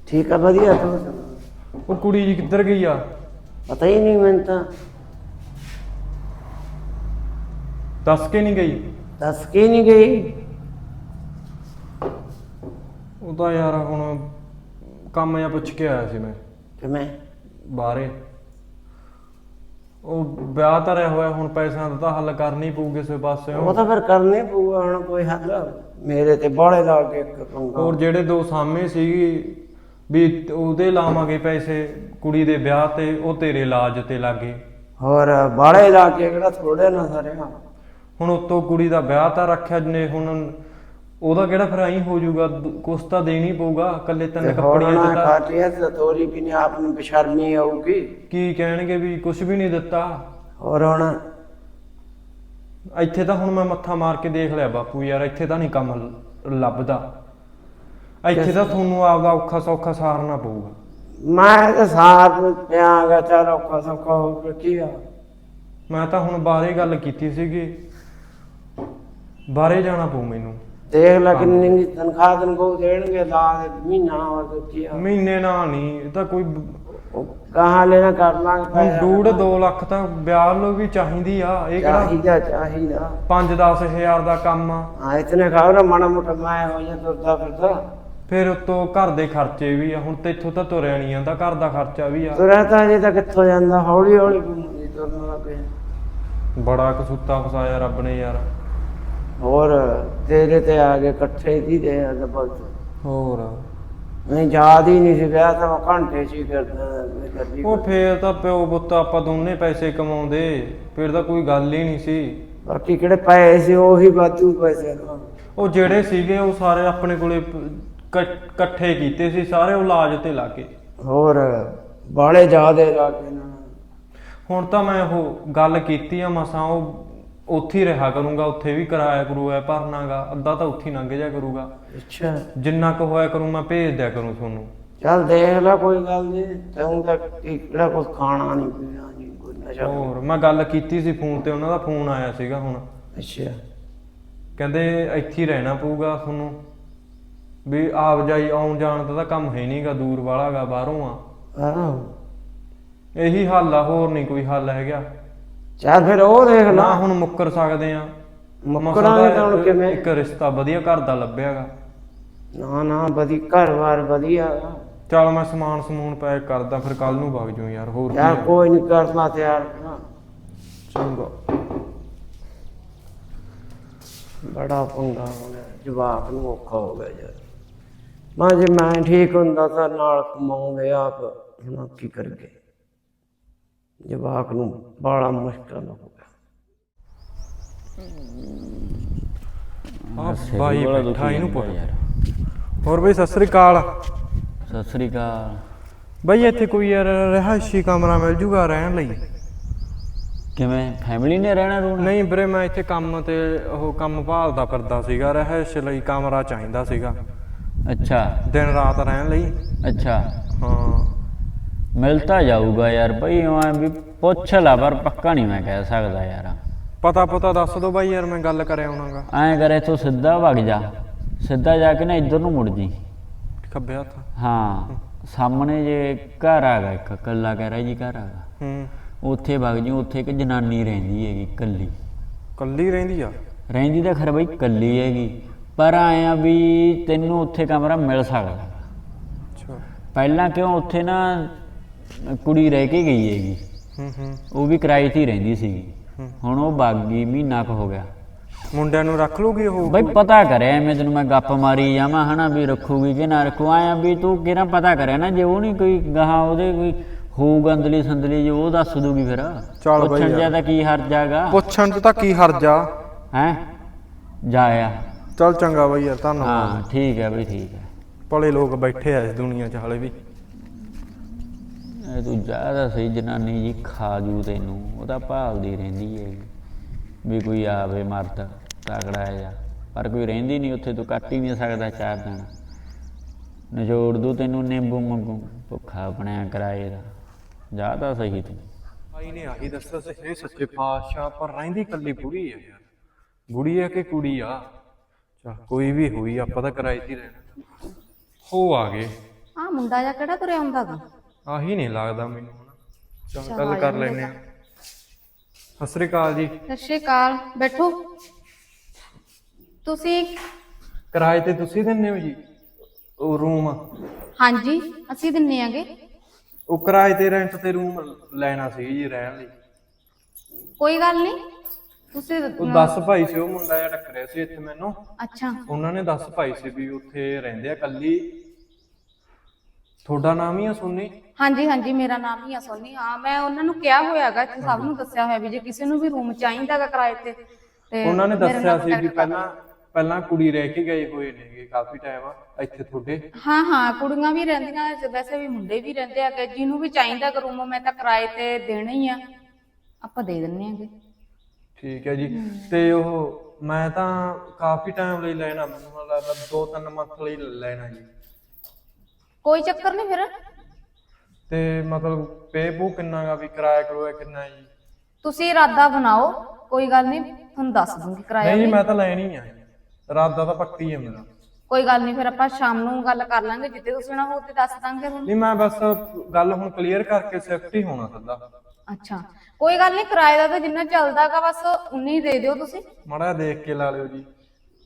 ਠੀਕ ਆ ਵਧੀਆ। ਤੂੰ ਸੁਣਾ? ਉਹ ਕੁੜੀ ਜੀ ਕਿੱਧਰ ਗਈ ਆ? ਪਤਾ ਹੀ ਨਹੀਂ ਮੈਨੂੰ ਤਾਂ। ਦੱਸ ਕੇ ਨਹੀਂ ਗਈ? ਦੱਸ ਕੇ ਨਹੀਂ ਗਈ। ਉਹ ਤਾਂ ਯਾਰ ਹੁਣ ਕੰਮ ਜਾਂ ਪੁੱਛ ਕੇ ਆਇਆ ਸੀ ਮੈਂ। ਕਿ ਮੈਂ ਬਾਹਰੇ। ਉਹ ਵਿਆਹ ਤਾਂ ਰਿਹਾ ਹੋਇਆ ਹੁਣ ਪੈਸਿਆਂ ਦਾ ਤਾਂ ਹੱਲ ਕਰਨੀ ਪਊ ਕਿਸੇ ਪਾਸੇ। ਉਹ ਤਾਂ ਫਿਰ ਕਰਨੇ ਪਊਗਾ ਹੁਣ ਕੋਈ ਹੱਲ। ਮੇਰੇ ਤੇ ਬਾਲੇ ਲਾ ਕੇ ਇੱਕ ਪੰਗਾ। ਹੋਰ ਜਿਹੜੇ ਦੋ ਸਾਹਮਣੇ ਸੀਗੀ ਵੀ ਉਹਦੇ ਲਾਵਾਂਗੇ ਪੈਸੇ ਕੁੜੀ ਦੇ ਵਿਆਹ ਤੇ ਉਹ ਤੇਰੇ ਇਲਾਜ ਤੇ ਲੱਗੇ। ਹੋਰ ਬਾਲੇ ਲਾ ਕੇ ਕਿਹੜਾ ਥੋੜੇ ਨਾ ਸਾਰੇ ਹੁਣ ਉਤੋਂ ਕੁੜੀ ਦਾ ਵਿਆਹ ਤਾਂ ਰੱਖਿਆ ਨੇ ਹੁਣ ਉਹਦਾ ਕਿਹੜਾ ਫਿਰ ਐਂ ਹੋ ਜਾਊਗਾ ਕੁਛ ਤਾਂ ਦੇਣੀ ਪਊਗਾ ਇਕੱਲੇ ਤਿੰਨ ਕੱਪੜਿਆਂ ਹੋਣਾ ਚ ਤਾਂ ਖਾਟੀਆਂ ਤੇ ਤੋਰੀ ਵੀ ਨਹੀਂ ਆਪ ਨੂੰ ਬਸ਼ਰਮੀ ਆਊਗੀ। ਕੀ ਕਹਿਣਗੇ ਵੀ ਕੁਛ ਵੀ ਨਹੀਂ ਦਿੱਤਾ? ਹੋਰ ਹੁਣ? ਇੱਥੇ ਤਾਂ ਹੁਣ ਮੈਂ ਮੱਥਾ ਮਾਰ ਕੇ ਦੇਖ ਲਿਆ ਬਾਪੂ ਯਾਰ ਇੱਥੇ ਤਾਂ ਨਹੀਂ ਕੰਮ ਲ- ਲੱਭਦਾ। ਇੱਥੇ ਤਾਂ ਤੁਹਾਨੂੰ ਆਪਦਾ ਔਖਾ ਸੌਖਾ ਸਾਰਨਾ ਪਊਗਾ। ਮੈਂ ਤਾਂ ਸਾਥ ਨੂੰ ਪਿਆਗਾ ਚਲ ਔਖਾ ਸੌਖਾ ਹੋ ਕੇ ਕੀ ਆ? ਮੈਂ ਤਾਂ ਹੁਣ ਬਾਹਰੇ ਗੱਲ ਕੀਤੀ ਸੀਗੀ। ਬਾਹਰੇ ਜਾਣਾ ਪਊ ਮੈਨੂੰ। ਦੇਖ ਲੈ ਕਿੰਨੀ ਦੀ ਤਨਖਾਹ ਤਨਖਾਹ ਦੇਣਗੇ ਲਾ ਦੇ ਮਹੀਨਾ ਹੋਰ ਕੀ ਆ। ਮਹੀਨੇ ਨਾਲ ਨਹੀਂ ਇਹ ਤਾਂ ਕੋਈ ਕਹਾਂ ਲੈਣਾ ਕਰ ਲਾਂਗੇ ਹੁਣ ਪੈਸਾ। ਡੂਢ 2 ਲੱਖ ਤਾਂ ਵਿਆਹ ਨੂੰ ਵੀ ਚਾਹੀਦੀ ਆ ਇਹ ਕਿਹੜਾ ਚਾਹੀਦਾ ਚਾਹੀਦਾ। 5-10 ਹਜ਼ਾਰ ਦਾ ਕੰਮ ਆ। ਹਾਂ ਇਤਨੇ ਖਾਓ ਨਾ ਮਾੜਾ ਮੋਟਾ ਮੈਂ ਹੋ ਜਾ ਤੁਰਦਾ ਫਿਰਦਾ। ਫਿਰ ਉਤੋਂ ਘਰ ਦੇ ਖਰਚੇ ਵੀ ਆ ਹੁਣ ਤੇ ਇੱਥੋਂ ਤਾਂ ਤੁਰਿਆ ਨਹੀਂ ਜਾਂਦਾ ਘਰ ਦਾ ਖਰਚਾ ਵੀ ਆ। ਤੁਰਿਆ ਤਾਂ ਅਜੇ ਤੱਕ ਕਿੱਥੋਂ ਜਾਂਦਾ ਹੌਲੀ ਹੌਲੀ ਤੁਰਨ ਲੱਗ ਬੜਾ ਕਸੂਤਾ ਫਸਾਇਆ ਰੱਬ ਨੇ ਯਾਰ। ਹੋਰ ਤੇਰੇ ਤੇ ਆ ਗਏ ਇਕੱਠੇ ਦੀ ਦੇ ਆ ਦਬਲ ਹੋਰ। ਨਹੀਂ ਯਾਦ ਹੀ ਨਹੀਂ ਸੀ ਵਿਆਹ ਤਾਂ ਮੈਂ ਘੰਟੇ ਹੀ ਕਰਦਾ ਉਹ ਫੇਰ। ਤਾਂ ਪਿਓ ਪੁੱਤ ਆਪਾਂ ਦੋਨੇ ਪੈਸੇ ਕਮਾਉਂਦੇ ਫਿਰ ਤਾਂ ਕੋਈ ਗੱਲ ਹੀ ਨਹੀਂ ਸੀ। ਬਾਕੀ ਕਿਹੜੇ ਪਏ ਸੀ ਉਹੀ ਵਾਧੂ ਪੈਸੇ ਨੇ। ਉਹ ਜਿਹੜੇ ਸੀਗੇ ਉਹ ਸਾਰੇ ਆਪਣੇ ਕੋਲੇ ਕ- ਇਕੱਠੇ ਕੀਤੇ ਸੀ ਸਾਰੇ ਉਹ ਇਲਾਜ ਤੇ ਲਾਗੇ ਹੋਰ ਬਾਲੇ ਜ਼ਿਆਦੇ ਰਾਗੇ ਨਾ। ਹੁਣ ਤਾਂ ਮੈਂ ਉਹ ਗੱਲ ਕੀਤੀ ਆ ਮਸਾਂ ਉਹ ਉੱਥੇ ਹੀ ਰਿਹਾ ਕਰੂੰਗਾ ਉੱਥੇ ਵੀ ਕਿਰਾਇਆ ਕਰੂਗਾ ਭਰਨਾਗਾ ਅੱਧਾ ਤਾਂ ਉੱਥੇ ਹੀ ਲੰਘ ਜਾ ਕਰੂਗਾ। ਅੱਛਾ। ਜਿੰਨਾ ਕੁ ਹੋਇਆ ਕਰੂੰ ਮੈਂ ਭੇਜ ਦਿਆ ਕਰੂੰ ਤੁਹਾਨੂੰ। ਚੱਲ ਦੇਖ ਲੈ ਕੋਈ ਗੱਲ ਨਹੀਂ ਤੈਨੂੰ ਤਾਂ ਕਿਹੜਾ ਕੁਝ ਖਾਣਾ ਨਹੀਂ ਪੀਣਾ ਨਹੀਂ ਕੋਈ ਨਸ਼ਾ। ਹੋਰ ਮੈਂ ਗੱਲ ਕੀਤੀ ਸੀ ਫੋਨ ਤੇ ਉਹਨਾਂ ਦਾ ਫੋਨ ਆਇਆ ਸੀਗਾ ਹੁਣ। ਅੱਛਾ। ਕਹਿੰਦੇ ਇੱਥੇ ਹੀ ਰਹਿਣਾ ਪਊਗਾ ਤੁਹਾਨੂੰ। ਵੀ ਆਪ ਜਾਈ ਆਉਣ ਜਾਣ ਦਾ ਤਾਂ ਕੰਮ ਹੈ ਨਹੀਂਗਾ ਦੂਰ ਵਾਲਾਗਾ ਬਾਹਰੋਂ ਆ। ਆਹੋ। ਇਹੀ ਹੱਲ ਆ ਹੋਰ ਨਹੀਂ ਕੋਈ ਹੱਲ ਹੈਗਾ। ਚੱਲ ਫਿਰ ਉਹ ਦੇਖ ਨਾ ਲੈ ਹੁਣ ਮੁੱਕਰ ਸਕਦੇ ਆ। ਮੁੱਕਰਾਂਗੇ ਤਾਂ ਹੁਣ ਕਿਵੇਂ? ਇੱਕ ਰਿਸ਼ਤਾ ਵਧੀਆ ਘਰ ਦਾ ਲੱਭਿਆਗਾ। ਨਾ ਨਾ ਵਧੀ ਘਰ-ਬਾਰ ਵਧੀਆ। ਚਲ ਮੈਂ ਸਮਾਨ ਸਮੂਨ ਪੈਕ ਕਰਦਾ ਫਿਰ ਕੱਲ ਨੂੰ ਵਗ ਜੂ ਯਾਰ ਹੋਰ ਕੀ ਆ। ਕੋਈ ਨਹੀਂ ਕਰਨਾ ਤਿਆਰ। ਚੰਗਾ। ਬੜਾ ਪੰਗਾ ਹੋ ਗਿਆ ਜਵਾਕ ਨੂੰ ਔਖਾ ਹੋ ਗਿਆ ਯਾਰ। ਮੈਂ ਜੇ ਮੈਂ ਠੀਕ ਹੁੰਦਾ ਤਾਂ ਨਾਲ ਕਮਾਉਂਦੇ ਆਪ ਹੁਣ ਕੀ ਕਰਗੇ ਜਵਾਕ ਨੂੰ ਬੜਾ ਮੁਸ਼ਕਲ ਹੋ ਗਿਆ। ਆ ਬਾਈ ਬੈਠਾ ਇਹਨੂੰ ਪੁੱਛ। ਯਾਰ। ਹੋਰ ਬਈ ਸਤਿ ਸ੍ਰੀ ਅਕਾਲ। ਸਤਿ ਬਈ ਇੱਥੇ ਕੋਈ ਯਾਰ ਰਿਹਾਇਸ਼ੀ ਕਮਰਾ ਮਿਲ ਜੂਗਾ ਰਹਿਣ ਲਈ? ਕਿਵੇਂ? ਫੈਮਿਲੀ ਨੇ ਰਹਿਣਾ ਰੂਣਾ ਨਹੀਂ ਵੀਰੇ ਮੈਂ ਇੱਥੇ ਕੰਮ ਤੇ ਉਹ ਕੰਮ ਭਾਲ ਦਾ ਕਰਦਾ ਸੀਗਾ ਰਹਿਸ਼ ਲਈ ਕਮਰਾ ਚਾਹੀਦਾ ਸੀਗਾ। ਅੱਛਾ। ਦਿਨ ਰਾਤ ਰਹਿਣ ਲਈ। ਅੱਛਾ। ਹਾਂ। ਮਿਲਤਾ ਜਾਊਗਾ ਯਾਰ ਬਈ ਮੈਂ ਵੀ ਪੁੱਛ ਲਾ ਪਰ ਪੱਕਾ ਨਹੀਂ ਮੈਂ ਕਹਿ ਸਕਦਾ ਯਾਰ। ਪਤਾ ਪਤਾ ਦੱਸ ਦੋ ਬਾਈ ਯਾਰ ਮੈਂ ਗੱਲ ਕਰਿਆ ਆਉਣਾਗਾ ਐਂ ਕਰੇ ਤੂੰ ਸਿੱਧਾ ਵਗ ਜਾ। ਸਿੱਧਾ ਜਾ ਕੇ ਨਾ ਇੱਧਰ ਨੂੰ ਮੁੜ ਜੀ। ਖੱਬੇ ਹੱਥ। ਹਾਂ ਸਾਹਮਣੇ ਜੇ ਘਰ ਆਗਾ ਇੱਕ ਕੱਲਾ ਕਹਿ ਰਿਹਾ ਜੀ ਘਰ ਆਗਾ ਹੂੰ। ਉੱਥੇ ਵਗ ਜੀ ਉੱਥੇ ਇੱਕ ਜਨਾਨੀ ਰਹਿੰਦੀ ਹੈਗੀ ਕੱਲੀ ਕੱਲੀ ਰਹਿੰਦੀ ਆ? ਰਹਿੰਦੀ ਤਾਂ ਖਰ ਬਈ ਕੱਲੀ ਹੈਗੀ। ਪਰ ਆਇਆ ਵੀ ਤੈਨੂੰ ਉੱਥੇ ਕਮਰਾ ਮਿਲ ਸਕਦਾ। ਅੱਛਾ। ਪਹਿਲਾਂ ਕਿਉਂ ਉੱਥੇ ਨਾ ਕੁੜੀ ਰਹਿ ਕੇ ਗਈ ਹੈਗੀ। ਹੂੰ ਹੂੰ। ਉਹ ਵੀ ਕਿਰਾਏ ਤੇ ਹੀ ਰਹਿੰਦੀ ਸੀਗੀ। ਹੁਣ ਉਹ ਬਾਗੀ ਮਹੀਨਾ ਕੁ ਹੋ ਗਿਆ। ਮੁੰਡਿਆਂ ਨੂੰ ਰੱਖ ਲੂਗੀ ਉਹ? ਬਈ ਪਤਾ ਕਰਿਆ ਐਵੇਂ ਤੈਨੂੰ ਮੈਂ ਗੱਪ ਮਾਰੀ ਜਾਵਾਂ ਹਨਾ ਵੀ ਰੱਖੂਗੀ ਕਿ ਨਾ ਰੱਖੂ। ਆਇਆ ਵੀ ਤੂੰ ਕਿਹੜਾ ਪਤਾ ਕਰਿਆ ਨਾ ਜੇ ਉਹ ਨਹੀਂ ਕੋਈ ਗਾਹਾਂ ਉਹਦੇ ਕੋਈ ਹੋਊ ਗੰਦਲੀ ਸੰਦਲੀ ਜੇ ਉਹ ਦੱਸ ਦੂਗੀ ਫਿਰ। ਚੱਲ ਬਈ ਪੁੱਛਣ ਯਾਰ। ਜ਼ਿਆਦਾ ਕੀ ਹਰਜ ਹੈਗਾ? ਪੁੱਛਣ ਚ ਤਾਂ ਕੀ ਹਰਜ ਹੈ? ਜਾਇਆ। ਚੱਲ ਚੰਗਾ ਬਾਈ ਯਾਰ ਧੰਨਵਾਦ। ਹਾਂ ਠੀਕ ਹੈ ਬਈ ਠੀਕ ਹੈ। ਭਲੇ ਲੋਕ ਬੈਠੇ ਆ ਇਸ ਦੁਨੀਆ 'ਚ ਹਾਲੇ ਵੀ। ਇਹ ਤੂੰ ਜ਼ਿਆਦਾ ਸਹੀ ਜਨਾਨੀ ਜੀ ਖਾ ਜੂ ਤੈਨੂੰ। ਉਹਦਾ ਭਾਲਦੀ ਰਹਿੰਦੀ ਹੈ ਵੀ ਕੋਈ ਆਵੇ ਮਰਦ ਤਗੜਾ ਜਾ ਪਰ ਕੋਈ ਰਹਿੰਦੀ ਨਹੀਂ ਉੱਥੇ ਤੂੰ ਕੱਟ ਹੀ ਨਹੀਂ ਸਕਦਾ ਚਾਰ ਦਿਨ ਨਿਚੋੜ ਦੂ ਤੈਨੂੰ ਨਿੰਬੂ ਮੰਗੂ ਭੁੱਖਾ ਬਣਿਆ ਕਿਰਾਏ ਦਾ। ਜ਼ਿਆਦਾ ਸਹੀ ਤੂੰ। ਭਾਈ ਨੇ ਆਹੀ ਦੱਸਿਆ ਸੀ ਇਹ ਸੱਚੇ ਪਾਤਸ਼ਾਹ ਪਰ ਰਹਿੰਦੀ ਕੱਲੀ ਬੁੜੀ ਆ ਯਾਰ। ਬੁੜੀ ਆ ਕਿ ਕੁੜੀ ਆ? ਚਾ ਕੋਈ ਵੀ ਹੋਈ ਆਪਾਂ ਤਾਂ ਕਿਰਾਏ 'ਤੇ ਹੀ ਰਹਿਣਾ। ਹੋ ਆ ਗਏ। ਆ ਮੁੰਡਾ ਜਾਂ ਕਿਹੜਾ ਤੁਰਿਆ ਹੁੰਦਾ ਗਾ? ਆਹੀ ਨਹੀਂ ਲੱਗਦਾ ਮੈਨੂੰ ਹੁਣ ਚਲ ਗੱਲ ਕਰ ਲੈਨੇ ਆ ਸਤਿ ਸ੍ਰੀ ਅਕਾਲ ਜੀ। ਸਤਿ ਸ਼੍ਰੀ ਅਕਾਲ। ਬੈਠੋ। ਤੁਸੀਂ? ਕਿਰਾਏ ਤੇ ਤੁਸੀਂ ਦਿੰਦੇ ਹੋ ਜੀ? ਉਹ ਰੂਮ। ਹਾਂਜੀ ਅਸੀਂ ਦਿੰਨੇ ਆਗੇ। ਉਹ ਕਿਰਾਏ ਤੇ ਰੈਂਟ ਤੇ ਰੂਮ ਲੈਣਾ ਸੀ ਜੀ ਰਹਿਣ ਲਈ। ਕੋਈ ਗੱਲ ਨਹੀਂ। ਤੁਸੀਂ ਉਹ 10 ਭਾਈ ਸੀ ਉਹ ਮੁੰਡਾ ਜਿਹਾ ਟੱਕਰਿਆ ਸੀ ਇੱਥੇ ਮੈਨੂੰ। ਅੱਛਾ। ਉਹਨਾਂ ਨੇ 10 ਭਾਈ ਸੀ ਵੀ ਉੱਥੇ ਰਹਿੰਦੇ ਆ ਕੱਲੀ। ਤੁਹਾਡਾ ਨਾਮ ਹੀ ਆ ਸੋਨੀ? ਹਾਂਜੀ ਹਾਂਜੀ ਮੇਰਾ ਨਾਮ ਹੀ ਆ ਸੋਨੀ। ਹਾਂ ਮੈਂ ਉਹਨਾਂ ਨੂੰ ਕਿਹਾ ਹੋਇਆਗਾ ਇੱਥੇ ਸਭ ਨੂੰ ਦੱਸਿਆ ਹੋਇਆ ਵੀ ਜੇ ਕਿਸੇ ਨੂੰ ਵੀ ਰੂਮ ਚਾਹੀਦਾਗਾ ਕਿਰਾਏ ਤੇ ਤੇ ਉਹਨਾਂ ਨੇ ਮੇਰੇ ਦੱਸਿਆ ਨਾਲ ਸੀ ਵੀ contact ਪਹਿਲਾਂ ਪਹਿਲਾਂ ਕੁੜੀ ਰਹਿ ਕੇ ਗਏ ਹੋਏ ਨੇਗੇ ਕਾਫੀ ਟਾਈਮ ਇੱਥੇ ਤੁਹਾਡੇ। ਹਾਂ ਹਾਂ ਕੁੜੀਆਂ ਵੀ ਰਹਿੰਦੀਆਂ ਤੇ ਵੈਸੇ ਵੀ ਮੁੰਡੇ ਵੀ ਰਹਿੰਦੇ ਆ ਕਿ ਜਿਹਨੂੰ ਵੀ ਚਾਹੀਦਾ ਕਿ ਰੂਮ ਮੈਂ ਤਾਂ ਕਿਰਾਏ ਤੇ ਦੇਣਾ ਹੀ ਆ। ਆਪਾਂ ਦੇ ਦਿੰਨੇ ਆਗੇ। ਠੀਕ ਹੈ ਜੀ। ਤੇ ਉਹ ਮੈਂ ਤਾਂ ਕਾਫੀ ਟਾਈਮ ਲਈ ਲੈਣਾ ਮੈਨੂੰ ਲੱਗਦਾ 2-3 ਮੰਥ ਲਈ ਲੈਣਾ ਜੀ। ਕੋਈ ਚੱਕਰ ਨਹੀਂ ਫਿਰ। ਤੇ ਮਤਲਬ ਪੇ ਪੂ ਕਿੰਨਾ ਗਾ ਵੀ ਕਿਰਾਇਆ ਕਰੋਇਆ ਕਿੰਨਾ ਹੈ ਜੀ? ਤੁਸੀਂ ਇਰਾਦਾ ਬਣਾਓ ਕੋਈ ਗੱਲ ਨਹੀਂ ਤੁਹਾਨੂੰ ਦੱਸ ਦੂੰਗੀ ਕਿਰਾਇਆ ਨਹੀਂ ਜੀ ਵੀ। ਮੈਂ ਤਾਂ ਲੈਣੀ ਆ। ਰਾਤ ਦਾ ਤਾਂ ਪੱਕੀ ਹੈ ਮੇਰਾ। ਕੋਈ ਗੱਲ ਨਹੀਂ ਫਿਰ ਆਪਾਂ ਸ਼ਾਮ ਨੂੰ ਗੱਲ ਕਰ ਲਾਂਗੇ ਜਿੱਤੇ ਤੁਸੀਂ ਨਾ ਹੋ ਤੇ ਦੱਸ ਦਾਂਗੇ ਹੁਣ। ਨਹੀਂ ਮੈਂ ਬਸ ਗੱਲ ਹੁਣ ਕਲੀਅਰ ਕਰਕੇ ਸ਼ਿਫਟ ਹੀ ਹੋਣਾ ਸਿੱਧਾ। ਅੱਛਾ ਕੋਈ ਗੱਲ ਨਹੀਂ ਕਿਰਾਏ ਦਾ ਤਾਂ ਜਿੰਨਾ ਚੱਲਦਾਗਾ ਬਸ ਉਨੀ ਹੀ ਦੇ ਦਿਓ ਤੁਸੀਂ। ਮਾੜਾ ਦੇਖ ਕੇ ਲਾ ਲਿਓ ਜੀ।